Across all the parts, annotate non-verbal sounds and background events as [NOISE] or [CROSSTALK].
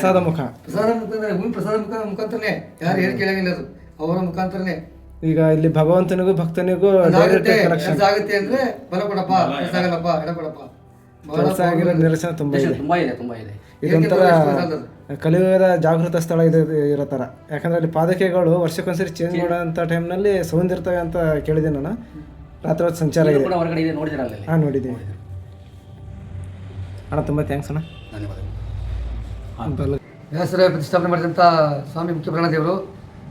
ಪ್ರಸಾದ ಮುಖ. ಪ್ರಸಾದ ಮುಖಾಂತರ ಭೂಮಿ ಪ್ರಸಾದ ಮುಖ ಮುಖಾಂತರನೇ. ಯಾರು ಹೇಳಿ ಕೇಳಂಗಿಲ್ಲ ಅದು. ಅವರ ಮುಖಾಂತರನೇ. ಈಗ ಇಲ್ಲಿ ಭಗವಂತನಿಗೂ ಭಕ್ತನಿಗೂ ಆಗುತ್ತೆ ಅಂದ್ರೆ ಬಲ ಕೊಡಪ್ಪ ಆಗಲ್ಲಪ್ಪ ಎಡ ಕೊಡಪ್ಪ ಕೆಲಸ ಆಗಿರೋ ನಿರಸನ ತುಂಬಾ ಇದೆ. ತುಂಬಾ ಇದೆ ತುಂಬಾ ಇದೆ. ಇದೊಂಥರ ಕಲಿಯುಗದ ಜಾಗೃತ ಸ್ಥಳ ಇದೆ ಇರೋ ಥರ ಯಾಕಂದ್ರೆ ಅಲ್ಲಿ ಪಾದಕೆಗಳು ವರ್ಷಕ್ಕೊಂದ್ಸರಿ ಚೇಂಜ್ ಮಾಡೋಂಥ ಟೈಮ್ನಲ್ಲಿ ಸೌಂದ್ ಇರ್ತವೆ ಅಂತ ಕೇಳಿದೆ ನಾನು. ರಾತ್ರಿ ಹೊತ್ತು ಸಂಚಾರ ಇದು. ಹಾಂ ನೋಡಿದ್ದೀನಿ. ಅಣ್ಣ ತುಂಬ ಥ್ಯಾಂಕ್ಸ್ ಅಣ್ಣ. ಧನ್ಯವಾದಗಳು. ಬಲ್ಲ- ವ್ಯಾಸರ ಪ್ರತಿಷ್ಠಾಪನೆ ಮಾಡಿದಂಥ ಸ್ವಾಮಿ ಮುಖ್ಯ ಪ್ರಾಣದೇವರು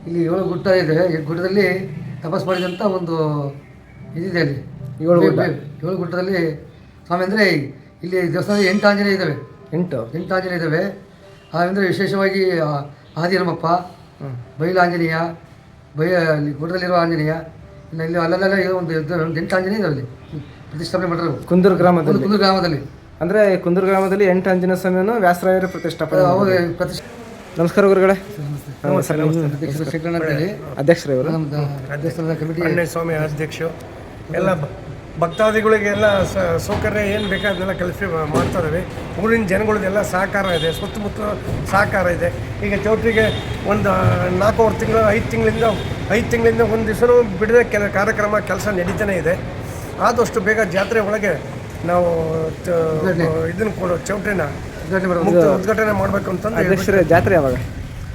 ಇಲ್ಲಿ ಏಳು ಗುಡ್ಡ ಇದೆ. ಈ ಗುಡ್ಡದಲ್ಲಿ ತಪಸ್ ಮಾಡಿದಂಥ ಒಂದು ಇದಿದೆ ಅಲ್ಲಿ. ಏಳು ಗುಡ್ಡ. ಏಳು ಗುಡ್ಡದಲ್ಲಿ ಸ್ವಾಮಿ ಅಂದರೆ ಇಲ್ಲಿ ದೇವಸ್ಥಾನ ಎಂಟು ಆಂಜನೇಯ ಇದ್ದಾವೆ. ಎಂಟು? ಎಂಟು ಆಂಜನೇಯ ಇದ್ದಾವೆ. ಅಂದರೆ ವಿಶೇಷವಾಗಿ ಆದಿರಮ್ಮಪ್ಪ ಆದಿರಮಪ್ಪ. ಬೈಲ ಆಂಜನೇಯ ಬೈ ಅಲ್ಲಿ ಗುಡ್ಡದಲ್ಲಿರುವ ಆಂಜನೇಯ ಇಲ್ಲ ಇಲ್ಲಿ ಅಲ್ಲೆಲ್ಲ ಒಂದು ಎಂಟು ಆಂಜನೇಯ ಇದಾವೆ ಅಲ್ಲಿ. ಪ್ರತಿಷ್ಠಾಪನೆ ಮಾಡಿದ್ರು ಕುಂದೂರು ಗ್ರಾಮದಲ್ಲಿ. ಕುಂದೂರು ಗ್ರಾಮದಲ್ಲಿ. ಅಂದರೆ ಕುಂದೂರು ಗ್ರಾಮದಲ್ಲಿ ಎಂಟು ಅಂಜನ ಸ್ವಾಮಿಯನ್ನು ವ್ಯಾಸರಾಯರ ಪ್ರತಿಷ್ಠಾಪನೆ ಪ್ರತಿಷ್ಠೆ ನಮಸ್ಕಾರ ಗುರುಗಳೇ. ಸರ್ ಅಧ್ಯಕ್ಷರೇ ಇವರು ಕಮಿಟಿ ಸ್ವಾಮಿ ಅಧ್ಯಕ್ಷರು. ಎಲ್ಲ ಭಕ್ತಾದಿಗಳಿಗೆಲ್ಲ ಸೌಕರ್ಯ ಏನು ಬೇಕೋ ಅದನ್ನೆಲ್ಲ ಕಲ್ಪಿ ಮಾಡ್ತಾ ಇದ್ದೀವಿ. ಊರಿನ ಜನಗಳದೆಲ್ಲ ಸಹಕಾರ ಇದೆ ಸುತ್ತಮುತ್ತ ಸಹಕಾರ ಇದೆ. ಈಗ ಚೌಟ್ರಿಗೆ ಒಂದು ನಾಲ್ಕೂವರೆ ತಿಂಗಳು ಐದು ತಿಂಗಳಿಂದ ಐದು ತಿಂಗಳಿಂದ ಒಂದು ದಿವಸನೂ ಬಿಡದೆ ಕೆಲ ಕಾರ್ಯಕ್ರಮ ಕೆಲಸ ನಡೀತಾನೆ ಇದೆ. ಆದಷ್ಟು ಬೇಗ ಜಾತ್ರೆ ಒಳಗೆ ನಾವು ಇದನ್ನ ಇದನ್ನು ಕೊಡೋ ಚೌಟ್ರಿನ ಉದ್ಘಾಟನೆ ಮಾಡ್ಬೇಕು ಮುಕ್ತ ಉದ್ಘಾಟನೆ ಮಾಡಬೇಕು ಅಂತಂದು ಅಧ್ಯಕ್ಷರೇ ಜಾತ್ರೆ ಯಾವಾಗ?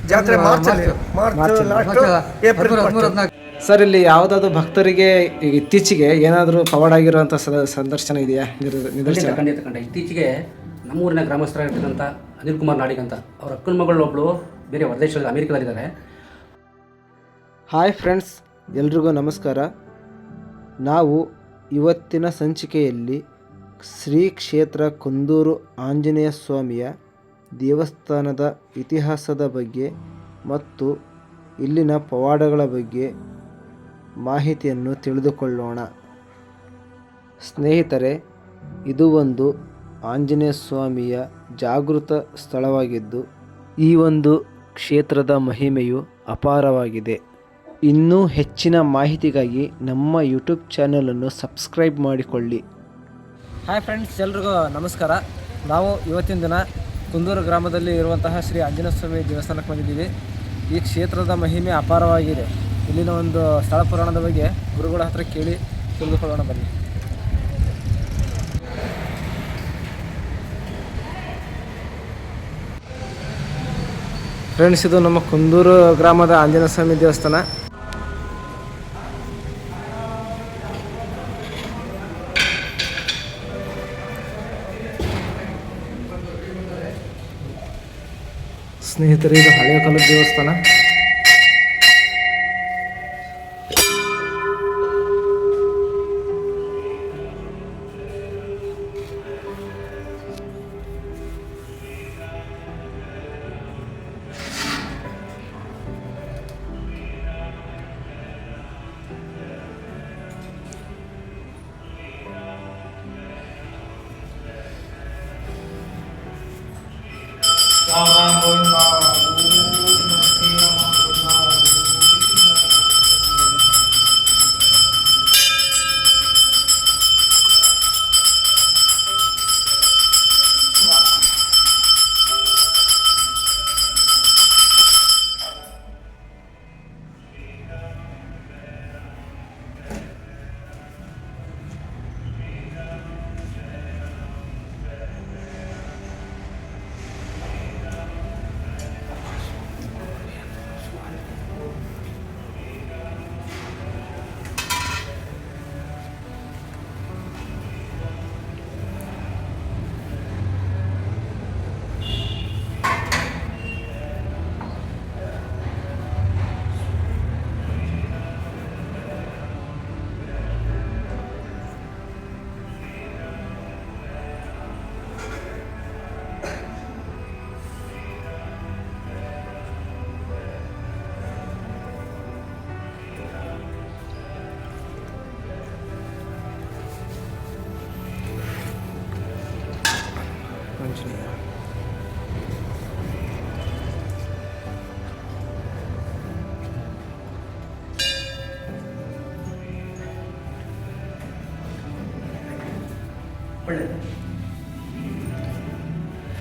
ಜಾತ್ರೆ ಮಾರ್ಚಲ್ಲಿ ಮಾರ್ಚ್ ಲಾಸ್ಟ್ ಏಪ್ರಿಲ್ ಸರ್ ಇಲ್ಲಿ ಯಾವುದಾದ್ರು ಭಕ್ತರಿಗೆ ಈಗ ಇತ್ತೀಚೆಗೆ ಏನಾದರೂ ಪವಾಡ್ ಆಗಿರುವಂಥ ಸದ- ಸಂದರ್ಶನ ಇದೆಯಾ? ನಿದರ್ಶನ? ಖಂಡಿತ ಕಂಡ ಇತ್ತೀಚೆಗೆ ನಮ್ಮೂರಿನ ಗ್ರಾಮಸ್ಥರಾಗಿರ್ತಕ್ಕಂಥ ಅನಿಲ್ ಕುಮಾರ್ ನಾಡಿಗ್ ಅಂತ. ಅವ್ರ ಅಕ್ಕನ ಮಗಳು ಒಬ್ಬಳು ಬೇರೆ ಹೊರದೇಶದಲ್ಲಿ ಅಮೆರಿಕದಲ್ಲಿದ್ದಾರೆ. ಹಾಯ್ ಫ್ರೆಂಡ್ಸ್ ಎಲ್ರಿಗೂ ನಮಸ್ಕಾರ. ನಾವು ಇವತ್ತಿನ ಸಂಚಿಕೆಯಲ್ಲಿ ಶ್ರೀ ಕ್ಷೇತ್ರ ಕುಂದೂರು ಆಂಜನೇಯ ಸ್ವಾಮಿಯ ದೇವಸ್ಥಾನದ ಇತಿಹಾಸದ ಬಗ್ಗೆ ಮತ್ತು ಇಲ್ಲಿನ ಪವಾಡಗಳ ಬಗ್ಗೆ ಮಾಹಿತಿಯನ್ನು ತಿಳಿದುಕೊಳ್ಳೋಣ. ಸ್ನೇಹಿತರೆ, ಇದು ಒಂದು ಆಂಜನೇಯ ಸ್ವಾಮಿಯ ಜಾಗೃತ ಸ್ಥಳವಾಗಿದ್ದು, ಈ ಒಂದು ಕ್ಷೇತ್ರದ ಮಹಿಮೆಯು ಅಪಾರವಾಗಿದೆ. ಇನ್ನೂ ಹೆಚ್ಚಿನ ಮಾಹಿತಿಗಾಗಿ ನಮ್ಮ ಯೂಟ್ಯೂಬ್ ಚಾನಲನ್ನು ಸಬ್ಸ್ಕ್ರೈಬ್ ಮಾಡಿಕೊಳ್ಳಿ. ಹಾಯ್ ಫ್ರೆಂಡ್ಸ್, ಎಲ್ರಿಗೂ ನಮಸ್ಕಾರ. ನಾವು ಇವತ್ತಿನ ದಿನ ಕುಂದೂರು ಗ್ರಾಮದಲ್ಲಿ ಇರುವಂತಹ ಶ್ರೀ ಆಂಜನೇಯ ಸ್ವಾಮಿ ದೇವಸ್ಥಾನಕ್ಕೆ ಬಂದಿದ್ದೀವಿ. ಈ ಕ್ಷೇತ್ರದ ಮಹಿಮೆ ಅಪಾರವಾಗಿದೆ. ಇಲ್ಲಿನ ಒಂದು ಸ್ಥಳ ಪುರಾಣದ ಬಗ್ಗೆ ಗುರುಗಳ ಹತ್ರ ಕೇಳಿ ತಿಳಿದುಕೊಳ್ಳೋಣ ಬನ್ನಿ. ಫ್ರೆಂಡ್ಸ್, ಇದು ನಮ್ಮ ಕುಂದೂರು ಗ್ರಾಮದ ಆಂಜನೇಯ ಸ್ವಾಮಿ ದೇವಸ್ಥಾನ. ಸ್ನೇಹಿತರೆ ಇದು ಹಳೆಯ ಕಾಲದ ದೇವಸ್ಥಾನ ಆಂಜನೇಯ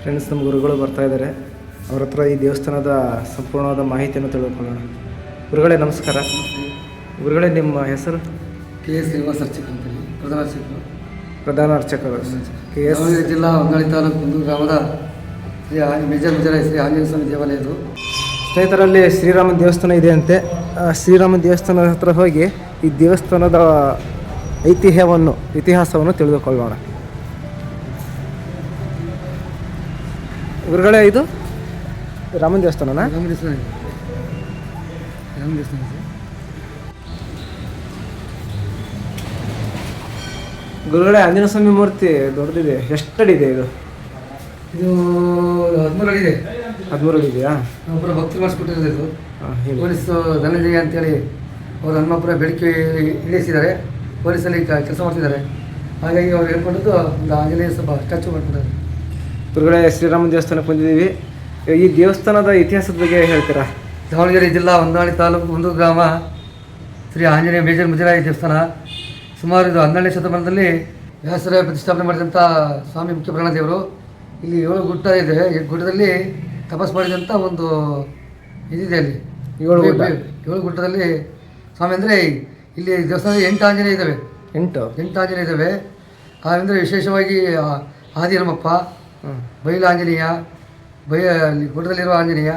ಫ್ರೆಂಡ್ಸ್ ನಮ್ಮ ಗುರುಗಳು ಬರ್ತಾ ಇದ್ದಾರೆ. ಅವ್ರ ಹತ್ರ ಈ ದೇವಸ್ಥಾನದ ಸಂಪೂರ್ಣವಾದ ಮಾಹಿತಿಯನ್ನು ತಿಳ್ಕೊಳ್ಳೋಣ. ಗುರುಗಳೇ ನಮಸ್ಕಾರ. ಗುರುಗಳೇ ನಿಮ್ಮ ಹೆಸರು? ಕೆ ಎಸ್ ಶ್ರೀನಿವಾಸ ಅರ್ಚಕ ಅಂತೇಳಿ. ಪ್ರಧಾನ ಅರ್ಚಕರು. ಪ್ರಧಾನ ಅರ್ಚಕರು. ಕೆ ಎಸ್ ದಾವಣಗೆರೆ ಜಿಲ್ಲಾ ಹೊನ್ನಾಳಿ ತಾಲೂಕು ಕುಂದೂರು ಗ್ರಾಮದ ಶ್ರೀ ಆಂಜ ಮೇಜರ್ ಮುಜರಾಯ ಶ್ರೀ ಆಂಜನೇಯ ಸ್ವಾಮಿ ದೇವಾಲಯ ಇದು. ಸ್ನೇಹಿತರಲ್ಲಿ ಶ್ರೀರಾಮ ದೇವಸ್ಥಾನ ಇದೆ ಅಂತೆ. ಆ ಶ್ರೀರಾಮ ದೇವಸ್ಥಾನದ ಹತ್ರ ಹೋಗಿ ಈ ದೇವಸ್ಥಾನದ ಐತಿಹ್ಯವನ್ನು ಇತಿಹಾಸವನ್ನು ತಿಳಿದುಕೊಳ್ಳೋಣ. ಗುರುಗಳೇ ಇದು ರಾಮನ ದೇವಸ್ಥಾನನಾ? ರಾಮ ದೇವಸ್ಥಾನ ಇದೆ. ರಾಮ ದೇವಸ್ಥಾನ ಇದೆ. ಗುರುಗಳೇ ಆಂಜನೇಯ ಸ್ವಾಮಿ ಮೂರ್ತಿ ದೊಡ್ಡದಿದೆ. ಎಷ್ಟಡಿ ಇದೆ? ಇದು ಇದು ಹದಿಮೂರು ಅಡಿ ಇದೆ ಹದಿಮೂರು ಅಡಿ ಇದೆಯಾ ಒಬ್ಬರ ಭಕ್ತಿ ಮಾಡಿಸ್ಕೊಟ್ಟಿರೋದು ಇದು. ಹಾಂ ಹೇಳಿ. ಪೊಲೀಸ್ ಧನಂಜಯ ಅಂತೇಳಿ ಅವರು ಹನುಮಪುರ ಬೆಳಕಿ ಇಳಿಸಿದ್ದಾರೆ. ಪೊಲೀಸಲ್ಲಿ ಕೆಲಸ ಮಾಡ್ತಿದ್ದಾರೆ. ಹಾಗಾಗಿ ಅವ್ರು ಹೇಳ್ಕೊಂಡಿದ್ದು ಒಂದು ಆಂಜನೇಯ ಸ್ವಲ್ಪ ಸ್ಟ್ಯಾಚು ಮಾಡ್ಕೊಂಡಿದ್ದಾರೆ. ಗುರುಗಳೇ ಶ್ರೀರಾಮ ದೇವಸ್ಥಾನಕ್ಕೆ ಬಂದಿದ್ದೀವಿ. ಈ ದೇವಸ್ಥಾನದ ಇತಿಹಾಸದ ಬಗ್ಗೆ ಹೇಳ್ತೀರಾ? ದಾವಣಗೆರೆ ಜಿಲ್ಲಾ ಹೊನ್ನಾಳಿ ತಾಲೂಕು ಒಂದು ಗ್ರಾಮ. ಶ್ರೀ ಆಂಜನೇಯ ಮೇಜರ್ ಮುಜರಾಯಿ ದೇವಸ್ಥಾನ. ಸುಮಾರು ಇದು ಹನ್ನೆರಡನೇ ಶತಮಾನದಲ್ಲಿ ವ್ಯಾಸರ ಪ್ರತಿಷ್ಠಾಪನೆ ಮಾಡಿದಂಥ ಸ್ವಾಮಿ ಮುಖ್ಯ ಪ್ರಾಣದೇವರು ಇಲ್ಲಿ ಏಳು ಗುಡ್ಡ ಇದೆ. ಈ ಗುಡ್ಡದಲ್ಲಿ ತಪಸ್ ಮಾಡಿದಂಥ ಒಂದು ಇದಿದೆ ಅಲ್ಲಿ. ಏಳು ಗುಡ್ಡ? ಏಳು ಗುಡ್ಡದಲ್ಲಿ ಸ್ವಾಮಿ ಅಂದರೆ ಇಲ್ಲಿ ದೇವಸ್ಥಾನ ಎಂಟು ಆಂಜನೇಯ ಇದ್ದಾವೆ. ಎಂಟು. ಎಂಟು ಆಂಜನೇಯ ಇದ್ದಾವೆ. ಅಂದರೆ ವಿಶೇಷವಾಗಿ ಆ- ಆದಿಹನುಮಪ್ಪ ಹ್ಮ್. ಬೈಲ ಆಂಜನೇಯ ಬೈ ಅಲ್ಲಿ ಗುಡ್ಡದಲ್ಲಿರುವ ಆಂಜನೇಯ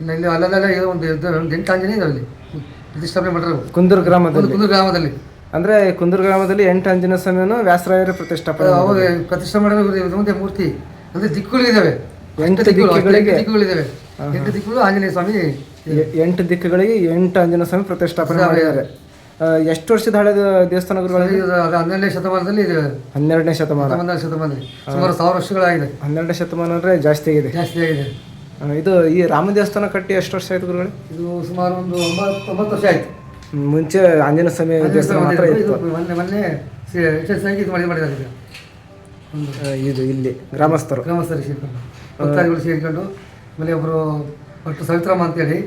ಇಲ್ಲ ಇಲ್ಲಿ ಅಲ್ಲೆಲ್ಲ ಇರೋ ಒಂದು ಒಂದು ಎಂಟು ಆಂಜನೇಯ ಇದೆ ಇಲ್ಲಿ ಪ್ರತಿಷ್ಠಾಪನೆ ಮಾಡಿರೋ ಕುಂದೂರು ಗ್ರಾಮದಲ್ಲಿ. ಕುಂದೂರು ಗ್ರಾಮದಲ್ಲಿ. ಅಂದ್ರೆ ಕುಂದೂರು ಗ್ರಾಮದಲ್ಲಿ ಎಂಟು ಆಂಜನೇಯ ಸ್ವಾಮಿಯನ್ನು ವ್ಯಾಸರಾಯರ ಪ್ರತಿಷ್ಠಾಪನೆ ಅವಾಗ ಪ್ರತಿಷ್ಠೆ ಮಾಡಿರೋ ಇದು ಒಂದೇ ಮೂರ್ತಿ. ಅಂದರೆ ದಿಕ್ಕುಗಳಿದ್ದಾವೆ ಎಂಟು ದಿಕ್ಕುಗಳಿಗೆ? ದಿಕ್ಕುಗಳಿದ್ದಾವೆ ಎಂಟು ದಿಕ್ಕುಗಳು ಆಂಜನೇಯ ಸ್ವಾಮಿ ಎಂಟು ದಿಕ್ಕುಗಳಿಗೆ ಎಂಟು ಆಂಜನೇಯ ಸ್ವಾಮಿ ಪ್ರತಿಷ್ಠಾಪನೆ ಮಾಡಿದ್ದಾರೆ. ಎಷ್ಟು ವರ್ಷದ ಹಳೆದ ದೇವಸ್ಥಾನಗಳು ಇದು ಅದು ಹನ್ನೆರಡನೇ ಶತಮಾನದಲ್ಲಿ ಇದು ಹನ್ನೆರಡನೇ ಶತಮಾನ. ಹನ್ನೊಂದನೇ ಶತಮಾನದಲ್ಲಿ. ಸುಮಾರು ಸಾವಿರ ವರ್ಷಗಳಾಗಿದೆ. ಹನ್ನೆರಡನೇ ಶತಮಾನ ಅಂದ್ರೆ ಜಾಸ್ತಿ ಆಗಿದೆ. ಜಾಸ್ತಿ ಆಗಿದೆ. ಆ, ಇದು ಈ ರಾಮ ದೇವಸ್ಥಾನ ಕಟ್ಟಿ ಎಷ್ಟು ವರ್ಷ ಆಯ್ತು ಗುರುಗಳೇ? ಇದು ಸುಮಾರು ಒಂದು ಒಂಬತ್ತು ಒಂಬತ್ತು ವರ್ಷ ಆಯಿತು. ಮುಂಚೆ ಆಂಜನೇಯ ಸ್ವಾಮಿ ದೇವಸ್ಥಾನ ಮಾತ್ರ ಇತ್ತು. ಮೊನ್ನೆ ಮೊನ್ನೆ ಯಶಸ್ವಿಯಾಗಿ ಇದು ಮಾಡಿ ಮಾಡಿದ್ದಾರೆ ಈಗ. ಒಂದು ಆ, ಇದು ಇಲ್ಲಿ ಗ್ರಾಮಸ್ಥರು. ಗ್ರಾಮಸ್ಥರು ಸೇರಿಕೊಂಡು. ಭಕ್ತಾದಿಗಳು ಸೇರಿಕೊಂಡು ಆಮೇಲೆ ಒಬ್ಬರು ಡಾಕ್ಟರ್ ಸವಿತ್ರಮ್ಮ ಅಂತೇಳಿ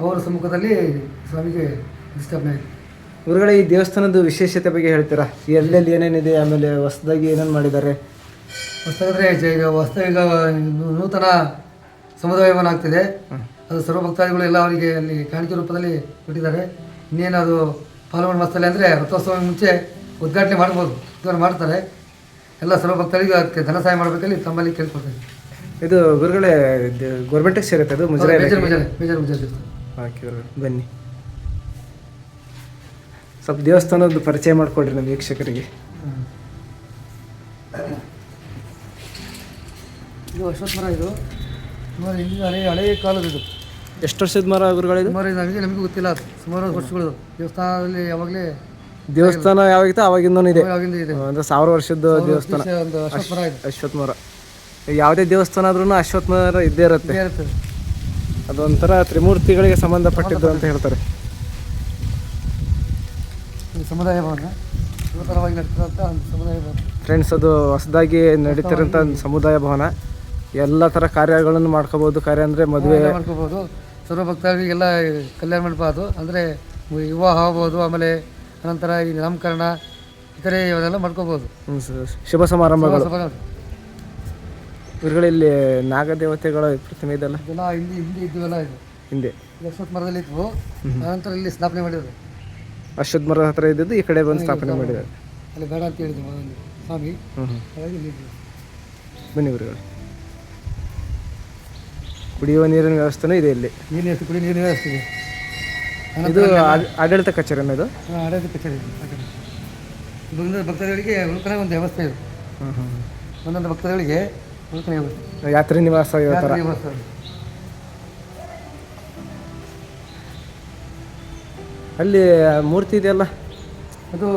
ಅವರ ಸಮ್ಮುಖದಲ್ಲಿ ಸ್ವಾಮಿಗೆ ಪ್ರತಿಷ್ಠಾಪನೆ ಆಯಿತು. ಗುರುಗಳೇ ಈ ದೇವಸ್ಥಾನದ ವಿಶೇಷತೆ ಬಗ್ಗೆ ಹೇಳ್ತೀರಾ? ಎಲ್ಲೆಲ್ಲಿ ಏನೇನಿದೆ? ಆಮೇಲೆ ಹೊಸದಾಗಿ ಏನೇನು ಮಾಡಿದ್ದಾರೆ? ಹೊಸದಾದ್ರೆ ಈಗ ಹೊಸದಾಗಿ ಈಗ ನೂತನ ಸಮುದಾಯ ಭವನ ಆಗ್ತಿದೆ ಅದು ಸರ್ವ ಭಕ್ತಾದಿಗಳು ಎಲ್ಲ ಅವರಿಗೆ ಅಲ್ಲಿ ಕಾಣಿಕೆ ರೂಪದಲ್ಲಿ ಕೊಟ್ಟಿದ್ದಾರೆ. ಇನ್ನೇನು ಅದು ಪಾಲ್ಗೊಂಡು ಮಸ್ತಲ್ಲಿ ಅಂದರೆ ರಥೋತ್ಸವ ಮುಂಚೆ ಉದ್ಘಾಟನೆ ಮಾಡ್ಬೋದು. ಇದನ್ನು ಮಾಡ್ತಾರೆ. ಎಲ್ಲ ಸರ್ವ ಭಕ್ತರಿಗೂ ಅದಕ್ಕೆ ಧನ ಸಹಾಯ ಮಾಡಬೇಕಲ್ಲಿ ತಮ್ಮಲ್ಲಿ ಕೇಳ್ಕೊಡ್ತೇನೆ ಇದು ಗುರುಗಳೇ ಗೌರ್ಮೆಂಟಿಗೆ ಸೇರುತ್ತೆ ಅದು ಮುಜರಾಯಿ ಮೇಜರ್ ಮೇಜರ್ ಮುಜಾರೆ ಓಕೆ ಬನ್ನಿ. ಸ್ವಲ್ಪ ದೇವಸ್ಥಾನದ ಪರಿಚಯ ಮಾಡಿಕೊಡ್ರಿ ನಮ್ಮ ವೀಕ್ಷಕರಿಗೆ. ಇದು ಮರ ಇದು. ಸುಮಾರು ಇಲ್ಲಿ ಹಳೆ ಹಳೆ ಕಾಲದ ಇದು. ಎಷ್ಟು ವರ್ಷದ ಮರ ಗುರುಗಳಿದು ಸುಮಾರು ಇದು ನಮಗೆ ನಮಗೂ ಗೊತ್ತಿಲ್ಲ ಅದು. ಸುಮಾರು ವರ್ಷಗಳು ದೇವಸ್ಥಾನದಲ್ಲಿ ಯಾವಾಗಲೇ ದೇವಸ್ಥಾನ ಯಾವಾಗಿತ್ತು ಅವಾಗಿಂದನೂ ಇದೆ. ಯಾವಾಗಿಂದ ಇದೆ. ಅಂದ್ರೆ ಸಾವಿರ ವರ್ಷದ ದೇವಸ್ಥಾನ. ಒಂದು ಅಶ್ವತ್ಥ ಮರ ಇದೆ. ಅಶ್ವತ್ಥ ಮರ. ಯಾವುದೇ ದೇವಸ್ಥಾನ ಆದ್ರೂ ಅಶ್ವತ್ಥ ಮರ ಇದ್ದೇ ಇರುತ್ತೆ. ಇದೇ ಇರ್ತದೆ ಅದೊಂಥರ ತ್ರಿಮೂರ್ತಿಗಳಿಗೆ ಸಂಬಂಧಪಟ್ಟಿದ್ದು ಅಂತ ಹೇಳ್ತಾರೆ. ಇದು ಸಮುದಾಯ ಭವನ ನೂತನವಾಗಿ ನಡೆಸಿದಂಥ ಒಂದು ಸಮುದಾಯ ಭವನ. ಫ್ರೆಂಡ್ಸ್ ಅದು ಹೊಸದಾಗಿ ನಡೀತಿರೋಂಥ ಒಂದು ಸಮುದಾಯ ಭವನ. ಎಲ್ಲ ಥರ ಕಾರ್ಯಗಳನ್ನು ಮಾಡ್ಕೋಬೋದು. ಕಾರ್ಯ ಅಂದರೆ ಮದುವೆ. ಮಾಡ್ಕೋಬೋದು. ಸರ್ವ ಭಕ್ತರಿಗೆಲ್ಲ ಕಲ್ಯಾಣ ಮಂಟಪ ಅದು. ಅಂದರೆ ವಿವಾಹ ಆಗ್ಬೋದು ಆಮೇಲೆ ಅನಂತರ ಈ ನಾಮಕರಣ ಇತರೆ ಇವನ್ನೆಲ್ಲ ಮಾಡ್ಕೋಬೋದು. ಶುಭ ಸಮಾರಂಭಗಳು. ಸಭಾ- ಇಲ್ಲಿ ನಾಗದೇವತೆಗಳ ಪ್ರತಿಮೆ ಇದೆಲ್ಲ ಇದೆಲ್ಲ ಇಲ್ಲಿ ಹಿಂದೆ ಇದ್ದುವೆಲ್ಲ ಇದು. ಹಿಂದೆ. ಇದು ಮರದಲ್ಲಿ ಇದ್ವು. ಅನಂತರ ಇಲ್ಲಿ ಸ್ಥಾಪನೆ ಮಾಡಿದ್ರು. ಅಶ್ವತ್ಥ ಮರದ ಹತ್ರ ಇದ್ದದ್ದು ಈ ಕಡೆ ಬಂದು ಸ್ಥಾಪನೆ ಮಾಡಿದ್ದಾರೆ. ಅಲ್ಲಿ ಬೇಡ ಅಂತ ಮೊದಲು ಸ್ವಾಮಿ. ಹಾಗಾಗಿ ಬನ್ನಿ ಗುರುಗಳು. ಕುಡಿಯುವ ನೀರಿನ ವ್ಯವಸ್ಥೆನೂ ಇದೆ ಇಲ್ಲಿ. ನೀರಿನ ಎಷ್ಟು ಕುಡಿ ನೀರಿನ ವ್ಯವಸ್ಥೆ ಇದೆ. ಇದು ಆಡ್- ಆಡಳಿತ ಕಚೇರಿ ಅನ್ನೋದು ಹಾಂ ಆಡಳಿತ ಕಚೇರಿ ಇದೆ ಆ ಕಡೆ. ಬಂದ ಭಕ್ತಾದಿಗಳಿಗೆ ಉಳ್ಕೊಳ್ಳೋ ಒಂದು ವ್ಯವಸ್ಥೆ ಇದೆ. ಒಂದೊಂದು ಭಕ್ತಾದಿಗಳಿಗೆ ಉಳ್ಕೊಳ್ಳೋ ವ್ಯವಸ್ಥೆ. ಯಾತ್ರಿ ನಿವಾಸ ಇರೋ ಥರ. ವ್ಯವಸ್ಥೆ ಇದೆ. ಅಲ್ಲಿ ಮೂರ್ತಿ ಇದೆಯಲ್ಲ? ಅದು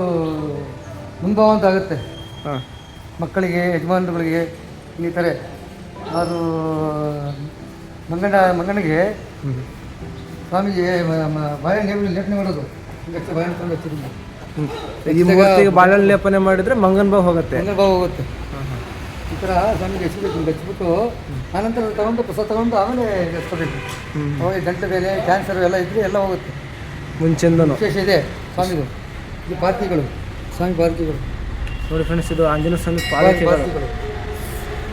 ಮುಂಭಾವ ಅಂತ ಆಗುತ್ತೆ ಹಾಂ. ಮಕ್ಕಳಿಗೆ ಯಜಮಾನರುಗಳಿಗೆ ಈ ಥರ ಅದು ಮಂಗಣ್ಣ ಮಂಗನಿಗೆ ಸ್ವಾಮೀಜಿ ಬಾಳೆಹಣ್ಣು ಲೇಪನೆ ಮಾಡೋದು. ಬಾಳೆಹಣ್ಣು ತಂದು ಹಚ್ಚಿದ್ರು ಈ ಮೂರ್ತಿಗೆ ಬಾಳೆಹಣ್ಣು ಲೇಪನೆ ಮಾಡಿದ್ರೆ ಮಂಗನ ಭಾವ ಹೋಗುತ್ತೆ. ಮಂಗನ ಬಾವು ಹೋಗುತ್ತೆ. ಈ ಥರ ಸ್ವಾಮಿಗೆ ಹೆಚ್ಚಬೇಕು ಹಿಂಗೆ ಹಚ್ಬಿಟ್ಟು ಆನಂತರ ತಗೊಂಡು ಪ್ರಸಾದ ತಗೊಂಡು ಆಮೇಲೆ ಹಚ್ಕೋಬೇಕು ಅವಾಗ ಗಂಟೆ ಬೇರೆ ಕ್ಯಾನ್ಸರ್ ಎಲ್ಲ ಇದ್ದರೆ ಎಲ್ಲ ಹೋಗುತ್ತೆ. ಮುಂಚೆಂದನು ವಿಶೇಷ ಇದೆ. ಸ್ವಾಮಿಗಳು ಇದು ಪಾರ್ಕಿಗಳು ಸ್ವಾಮಿ ಪಾರ್ಕಿಗಳು ನೋಡಿ ಫ್ರೆಂಡ್ಸ್ ಇದು ಆಂಜನೇಯ ಸ್ವಾಮಿ ಪಾರ್ಕಿಗಳು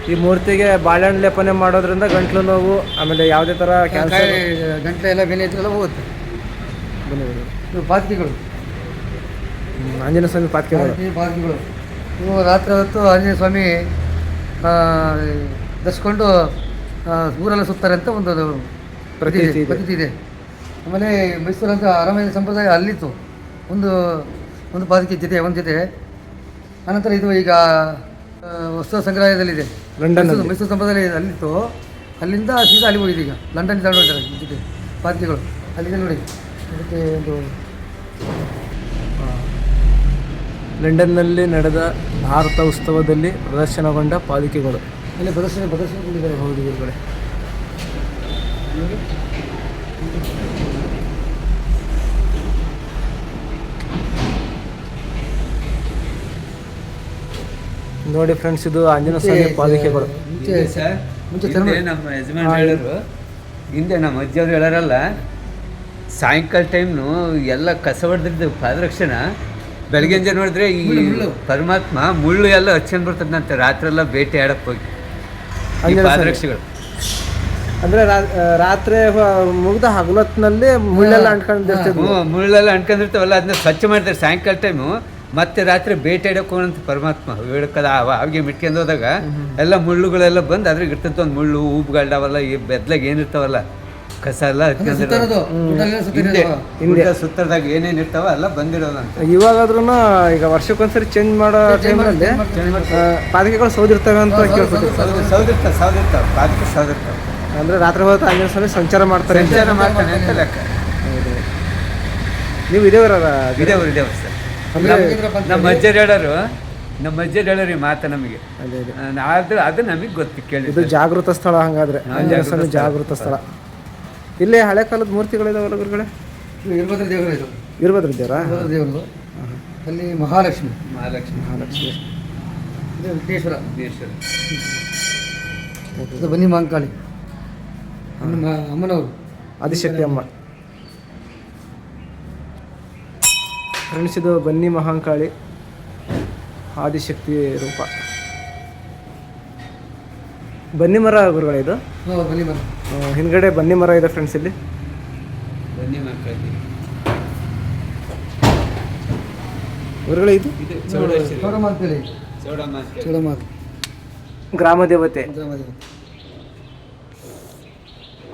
ಈ ಮೂರ್ತಿಗೆ ಬಾಳೆಹಣ್ಣು ಲೇಪನೆ ಮಾಡೋದ್ರಿಂದ ಗಂಟ್ಲು ನೋವು ಆಮೇಲೆ ಯಾವುದೇ ಥರ ಕ್ಯಾನ್ಸರ್ ಗಂಟ್ಲು ಗಂಟೆ ಎಲ್ಲ ಬೆಲೆ ಎಲ್ಲ ಹೋಗುತ್ತೆ. ಇದು ಪಾತಿಗಳು ಆಂಜನೇಯ ಸ್ವಾಮಿ ಪಾತ್ಕಿಗಳು ಪಾತ್ಕಿಗಳು ಪಾತಿಕೆಗಳು ಇವು ರಾತ್ರಿ ಹೊತ್ತು ಆಂಜನೇಯ ಸ್ವಾಮಿ ಆ, ಊರೆಲ್ಲ ಸುತ್ತಾರೆ ಅಂತ ಒಂದು ಇದೆ. ಪ್ರತೀತಿ ಇದೆ. ಆಮೇಲೆ ಮೈಸೂರು ಅಂತ ಅರಮನೆ ಸಂಪ್ರದಾಯ ಅಲ್ಲಿತ್ತು. ಒಂದು ಒಂದು ಪಾದಕಿ ಜೊತೆ ಒಂದು ಜೊತೆ. ಆನಂತರ ಇದು ಈಗ ವಸ್ತು ಸಂಗ್ರಹಾಲಯದಲ್ಲಿದೆ. ಲಂಡನ್ ಮೈಸೂರು ಸಂಪ್ರದಾಯ ಅಲ್ಲಿತ್ತು. ಅಲ್ಲಿಂದ ಸೀದಾ ಅಲ್ಲಿ ಹೋಗಿದೆ ಈಗ. ಲಂಡನ್ ತಗೊಂಡು ಹೋಗ್ತಾರೆ ಈ ಜೊತೆ ಪಾದಕಿಗಳು. ಅಲ್ಲಿದೆ ನೋಡಿ. ಅದಕ್ಕೆ ಒಂದು ಲಂಡನ್ನಲ್ಲಿ ನಡೆದ ಭಾರತ ಉತ್ಸವದಲ್ಲಿ ಪ್ರದರ್ಶನಗೊಂಡ ಪಾಲಿಕೆಗಳು ಇಲ್ಲಿ ಪ್ರದರ್ಶನ ಪ್ರದರ್ಶನಗೊಂಡಿದ್ದಾರೆ ಹೌದು ಗುರುಗಳೇ ನೋಡಿ ಫ್ರೆಂಡ್ಸ್ ಇದು ಆಂಜನೇಯ ಸ್ವಾಮಿ ಪಾದಕೆಗಳು ಹಿಂದೆ ನಮ್ಮ ಯಜಮಾನ್ ಹೇಳಿದ್ರು. ಹಿಂದೆ ನಮ್ಮ ಅಜ್ಜಿಯವ್ರು ಹೇಳಾರಲ್ಲ ಸಾಯಂಕಾಲ ಟೈಮ್ನು ಎಲ್ಲ ಕಸ ಹೊಡೆದಿದ್ದು ಪಾದರಕ್ಷಣ ಬೆಳಗ್ಗೆ ಜನ ನೋಡಿದ್ರೆ ಈ ಪರಮಾತ್ಮ ಮುಳ್ಳು ಎಲ್ಲ ಹಚ್ಕೊಂಡ್ ಬರ್ತದಂತೆ ರಾತ್ರಿ ಎಲ್ಲ ಬೇಟೆ ಆಡಕ್ಕೆ ಹೋಗಿ. ಪಾದರಕ್ಷೆಗಳು. ಅಂದ್ರೆ ರಾತ್ರಿ ಮುಗ್ದ ಹಗಲೊತ್ತಿನಲ್ಲಿ ಮುಳ್ಳೆಲ್ಲ ಅಂಟ್ಕೊಂಡಿರ್ತಿದ್ವು. ಮುಳ್ಳೆಲ್ಲ ಅಂಟ್ಕೊಂಡಿರ್ತಾವಲ್ಲ ಅದನ್ನ ಸ್ವಚ್ಛ ಮಾಡ್ತಾರೆ. ಸಾಯಂಕಾಲ ಟೈಮು ಮತ್ತೆ ರಾತ್ರಿ ಬೇಟೆ ಆಡಕ್ ಹೋಗಂತ ಪರಮಾತ್ಮ ಹೇಳಕ್ಕದ ಅವಿಗೆ ಮಿಟ್ಕೊಂಡು ಹೋದಾಗ ಎಲ್ಲ ಮುಳ್ಳುಗಳೆಲ್ಲ ಬಂದು ಅದ್ರಾಗ ಇರ್ತಂತ ಒಂದು ಮುಳ್ಳು ಹೂಬ್ಗಳವಲ್ಲ ಈ ಬೆದ್ಲಾಗ ಏನಿರ್ತಾವಲ್ಲ ಕಸ ಎಲ್ಲ ಹಿಂದೆ ಹಿಂದೆ ಸುತ್ತದಾಗ ಏನೇನು ಇರ್ತಾವ ಎಲ್ಲ ಬಂದಿರೋದಂತ ಇವಾಗಾದ್ರೂ ಈಗ ವರ್ಷಕ್ಕೊಂದ್ಸರಿ ಚೇಂಜ್ ಮಾಡೋ ಟೈಮಲ್ಲಿ ಪಾಲಿಕೆಗಳು ಸೌದಿರ್ತವೆ ಅಂತ ಸೌದು ಸೌದಿರ್ತಾವ ಸೌದಿರ್ತಾವ ಪಾದಕ ಸೌದಿರ್ತಾವ. ಅಂದ್ರೆ ರಾತ್ರಿ ಹೊತ್ತು ಆಂಜನೇಯ ಸ್ವಾಮಿ ಸಂಚಾರ ಮಾಡ್ತಾರೆ. ಸಂಚಾರ ಮಾಡ್ತಾನೆ ಅಂತ ಲೆಕ್ಕ. ನೀವು ಇದೇವರ ಇದೇವರು ಇದೇವ್ರು ನಮ್ಮ ಅಜ್ಜರು ಹೇಳೋರು ನಮ್ಮ ಅಜ್ಜರು ಹೇಳೋರು ಈ ಮಾತು ನಮಗೆ. ಅದೇ ಅದೇ. ನಮಗೆ ಗೊತ್ತು ಕೇಳಿ ಇದು ಜಾಗೃತ ಸ್ಥಳ ಹಂಗಾದ್ರೆ. ಜಾಗೃತ ಸ್ಥಳ. ಇಲ್ಲೇ ಹಳೆ ಕಾಲದ ಮೂರ್ತಿಗಳಿದಾವಲ್ಲ ಗುರುಗಳೇ? ವೀರಭದ್ರ ದೇವರು ಇದು. ವೀರಭದ್ರ ದೇವರ? ದೇವರು. ಅಲ್ಲಿ ಮಹಾಲಕ್ಷ್ಮಿ. ಮಹಾಲಕ್ಷ್ಮಿ. ಮಹಾಲಕ್ಷ್ಮಿ. ಇದು ವಿಘ್ನೇಶ್ವರ. ವಿಘ್ನೇಶ್ವರ. ಇದು ಬನ್ನಿ ಮಾಂಕಾಳಿ. ಅಮ್ಮನವರು. ಆದಿಶಕ್ತಿ ಅಮ್ಮ. ಫ್ರೆಂಡ್ಸ್ ಇದು ಬನ್ನಿ ಮಹಾಂಕಾಳಿ ಆದಿಶಕ್ತಿ ರೂಪ. ಬನ್ನಿ ಮರ ಗುರುಗಳ ಇದು? ಹೌದು, ಬನ್ನಿ ಮರ. ಹಿಂದ್ಗಡೆ ಬನ್ನಿ ಮರ ಇದೆ ಫ್ರೆಂಡ್ಸ್ ಇಲ್ಲಿ. ಬನ್ನಿ ಗುರುಗಳೇ ಇದು? ಇದು. ಗ್ರಾಮ ದೇವತೆ. ಗ್ರಾಮ ದೇವತೆ.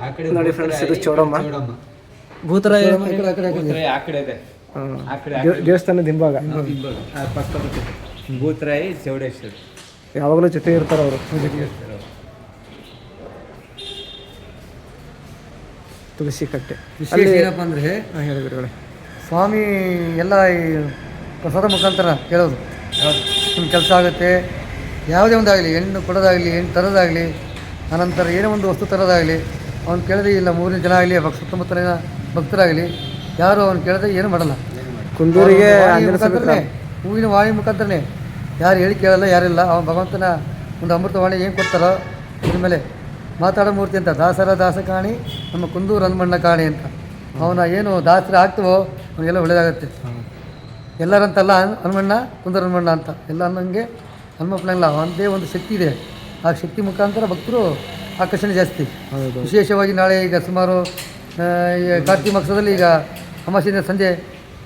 ಆ ನೋಡಿ ಫ್ರೆಂಡ್ಸ್ ಇದು ಚೌಡಮ್ಮ. ಭೂತರ ಭೂತರಾಯ ಆ ಕಡೆ ಭೂತರಾಯಿ ಆ ಕಡೆ ಇದೆ ಹ್ಮ್. ಆ ಕಡೆ ದೇವ- ದೇವಸ್ಥಾನದ ಹಿಂಭಾಗ. ಆ ಪಕ್ಕ ಬರ್ತದೆ. ಭೂತರಾಯಿ ಚೌಡೇಶ್ವರಿ. ಯಾವಾಗಲೂ ಜೊತೆ ಇರ್ತಾರೆ ಅವರು. ತುಳಸಿ ಕಟ್ಟೆ. ವಿಶೇಷ ಅಲ್ಲಿ ಏನಪ್ಪ ಅಂದ್ರೆ ಹಾ, ಹೇಳಿ ಗುರುಗಳೇ. ಸ್ವಾಮಿ ಎಲ್ಲ ಈ ಪ್ರಸಾದ ಮುಖಾಂತರ ಕೇಳೋದು ನಿಮ್ಮ ಕೆಲಸ ಆಗುತ್ತೆ. ಯಾವುದೇ ಒಂದಾಗಲಿ ಹೆಣ್ಣು ಕೊಡೋದಾಗಲಿ ಹೆಣ್ಣು ತರೋದಾಗಲಿ ಅನಂತರ ಏನೇ ಒಂದು ವಸ್ತು ತರೋದಾಗಲಿ ಅವ್ನು ಕೇಳಿದ್ರೆ ಇಲ್ಲ ಮೂರನೇ ಜನ ಆಗಲಿ ಸುತ್ತಮುತ್ತಲಿನ ಭಕ್ತರಾಗಲಿ ಯಾರು ಅವ್ನು ಕೇಳಿದ್ರೆ ಏನು ಮಾಡಲ್ಲ. ಕುಂದೂರಿಗೆ ಆಂಜನೇಯ ಮುಖಾಂತರನೇ ಹೂವಿನ ವಾಣಿ ಮುಖಾಂತರನೇ ಯಾರು ಹೇಳಿ ಕೇಳಲ್ಲ ಯಾರಿಲ್ಲ. ಅವನು ಭಗವಂತನ ಒಂದು ಅಮೃತವಾಣಿ ಏನು ಕೊಡ್ತಾರೋ ಇದ್ರ ಮೇಲೆ ಮಾತಾಡೋ ಮೂರ್ತಿ ಅಂತ ದಾಸರ ದಾಸ ಕಾಣಿ ನಮ್ಮ ಕುಂದೂರು ಹನುಮಣ್ಣ ಕಾಣಿ ಅಂತ. ಅವನ ಏನು ದಾಸರ ಆಗ್ತವೋ ಅವನಿಗೆಲ್ಲ ಒಳ್ಳೇದಾಗತ್ತೆ. ಎಲ್ಲರಂತಲ್ಲ ಹನ್- ಹನುಮಣ್ಣ ಕುಂದೂರು ಹನುಮಣ್ಣ ಅಂತ. ಎಲ್ಲ ಅನ್ನೋಂಗೆ ಹನುಮಪ್ಪನಲ್ಲ ಒಂದೇ ಒಂದು ಶಕ್ತಿ ಇದೆ. ಆ ಶಕ್ತಿ ಮುಖಾಂತರ ಭಕ್ತರು ಆಕರ್ಷಣೆ ಜಾಸ್ತಿ. ವಿಶೇಷವಾಗಿ ನಾಳೆ ಈಗ ಸುಮಾರು ಕಾರ್ತಿಕ ಮಾಸದಲ್ಲಿ ಈಗ ಅಮಾವಾಸ್ಯೆಯ ಸಂಜೆ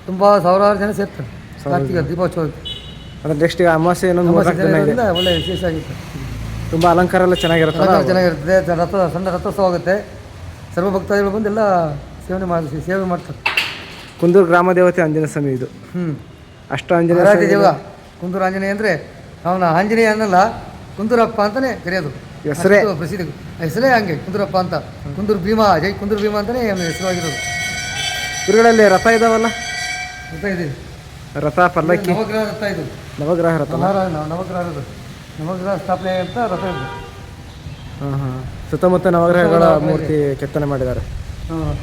ತುಂಬ ಸಾವಿರಾರು ಜನ ಸೇರ್ತಾರೆ. ಕಾರ್ತಿಕ ದೀಪೋತ್ಸವಕ್ಕೆ ಅಂದರೆ ನೆಕ್ಸ್ಟ್ ಈಗ ಅಮಾವಾಸ್ಯೆ ಇನ್ನೊಂದು ದಿನ ಇದೆ. ಒಳ್ಳೆ ವಿಶೇಷ ಆಗಿತ್ತು ತುಂಬಾ ಅಲಂಕಾರ ಎಲ್ಲ ಚೆನ್ನಾಗಿರುತ್ತೆ ಅಲಂಕಾರ ಚೆನ್ನಾಗಿರುತ್ತೆ. ರಥ ಸಣ್ಣ ರಥೋತ್ಸವ ಆಗುತ್ತೆ. ಸರ್ವ ಭಕ್ತಾದಿಗಳು ಬಂದು ಎಲ್ಲ ಸೇವನೆ ಮಾಡಿ ಸೇವೆ ಮಾಡ್ತಾರೆ. ಕುಂದೂರು ಗ್ರಾಮ ದೇವತೆ ಆಂಜನೇಯ ಸ್ವಾಮಿ ಇದು. ಹ್ಞೂ ಅಷ್ಟು ಆಂಜನೇಯ ದೇವ. ಕುಂದೂರು ಆಂಜನೇಯ ಅಂದರೆ ಅವನ ಆಂಜನೇಯ ಅನ್ನಲ್ಲ ಕುಂದೂರಪ್ಪ ಅಂತಲೇ ಕರೆಯೋದು. ಹೆಸರೇ. ಪ್ರಸಿದ್ಧ. ಹೆಸರೇ ಹಂಗೆ ಕುಂದೂರಪ್ಪ ಅಂತ. ಕುಂದೂರು ಭೀಮಾ ಜೈ ಕುಂದೂರು ಭೀಮಾ ಅಂತಲೇ ಹೆಸರು ಹೆಸರಾಗಿರೋದು ಗುರುಗಳಲ್ಲಿ ರಥ ಇದಾವಲ್ಲ? ರಥ ಪಲ್ಲಕ್ಕಿ. ನವಗ್ರಹ ರಥ ಇದು. ನವಗ್ರಹ ರಥ ನವಗ್ರಹ ನವಗ್ರಹದ ನವಗ್ರಹ ಸ್ಥಾಪನೆ ಅಂತ ರಥ ಇದೆ ಹಾಂ ಹಾಂ. ಸುತ್ತಮುತ್ತ ನವಗ್ರಹಗಳ ಮೂರ್ತಿ ಕೆತ್ತನೆ ಮಾಡಿದ್ದಾರೆ. ಹಾಂ.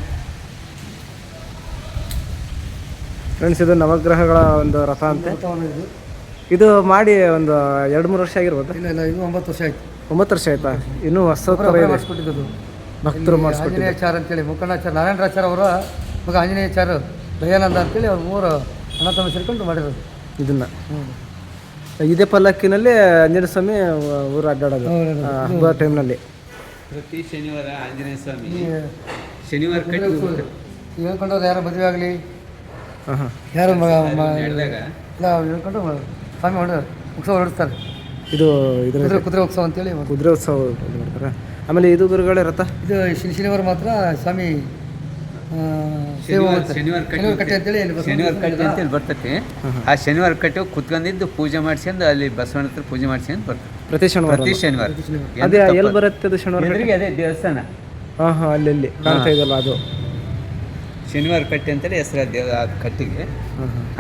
ಫ್ರೆಂಡ್ಸ್ ಇದು ನವಗ್ರಹಗಳ ಒಂದು ರಥ ಅಂತ. ಇದು. ಇದು ಮಾಡಿ ಒಂದು ಎರಡು ಮೂರು ವರ್ಷ ಆಗಿರ್ಬೋದು? ಇಲ್ಲ ಇಲ್ಲ ಇದು ಒಂಬತ್ತು ವರ್ಷ ಆಯ್ತು. ಒಂಬತ್ತು ವರ್ಷ ಆಯ್ತಾ? ಇನ್ನೂ ಹೊಸ ಭಕ್ತರು ಮಾಡಿಸ್ಕೊಟ್ಟಿದ್ದು. ಮುಖಂಡ ಅಂತೇಳಿ ಮುಖಂಡಾಚಾರ ನಾರಾಯಣರಾಚಾರ ಅವರ ಮಗ ಆಂಜನೇಯಾಚಾರ ದಯಾನಂದ ಅಂತೇಳಿ ಅವ್ರು ಮೂರು ಅಣ್ಣ ತಮ್ಮ ಸೇರ್ಕೊಂಡು ಮಾಡಿರೋದು. ಇದನ್ನ. ಇದೇ ಪಲ್ಲಕ್ಕಿನಲ್ಲಿ ಆಂಜನೇಯ ಸ್ವಾಮಿ ಊರು ಅಡ್ಡಾಡೋದು. ಆ, ಹಬ್ಬದ ಟೈಮ್ನಲ್ಲಿ. ಪ್ರತಿ ಶನಿವಾರ ಆಂಜನೇಯ ಸ್ವಾಮಿ. ಶನಿವಾರ ಕಟ್ಟಿ ಹೇಳ್ಕೊಂಡವ್ರು ಯಾರು ಮದುವೆ ಆಗಲಿ? ಹಾಂ ಹಾಂ ಯಾರು ಮ- ಮ- ನಡೆದಾಗ. ಎಲ್ಲ ಹೇಳ್ಕೊಂಡು ಸ್ವಾಮಿ ಹೊಡೆದ್ರು ಉತ್ಸವ ಹೊರಡಿಸ್ತಾರೆ. ಇದು ಇದ್ರ ಕುದುರೆ ಕುದುರೆ ಉತ್ಸವ ಅಂತೇಳಿ. ಒಂದು- ಕುದುರೆ ಉತ್ಸವ ಇದು ಮಾಡ್ತಾರೆ. ಆಮೇಲೆ ಇದು ಗುರುಗಳೇ ರಥ? ಇದು ಶನಿ ಶನಿವಾರ ಮಾತ್ರ ಸ್ವಾಮಿ ಶನಿವಾರ ಕಟ್ಟೆ ಅಂತೇಳಿ ಶನಿವಾರ ಕಟ್ಟಿ ಅಂತೇಳಿ ಬರ್ತೈತಿ. ಆ ಶನಿವಾರ ಕಟ್ಟಿ ಕುತ್ಕೊಂಡಿದ್ದು ಪೂಜೆ ಮಾಡ್ಸ್ಕೊಂಡು ಅಲ್ಲಿ ಬಸವಣ್ಣ ಹತ್ರ ಪೂಜೆ ಮಾಡ್ಸ್ಕೊಂಡು ಬರ್ತಾರೆ ಪ್ರತಿ ಶನಿವಾರ ಪ್ರತಿ ಶನಿವಾರ. ಅದೇ ಎಲ್ಲಿ ಬರುತ್ತೆ ಅದು ಶನಿವಾರ ಎದುರಿಗೆ ಅದೇ ದೇವಸ್ಥಾನ. ಹಾಂ ಹಾಂ ಅಲ್ಲಿ ಅಲ್ಲಿ. ಕಾಣ್ತಾ ಇದೆಯಲ್ಲ ಅದು. ಶನಿವಾರ ಕಟ್ಟಿ ಅಂತೇಳಿ ಹೆಸರು ದೇವ ಆ ಕಟ್ಟಿಗೆ.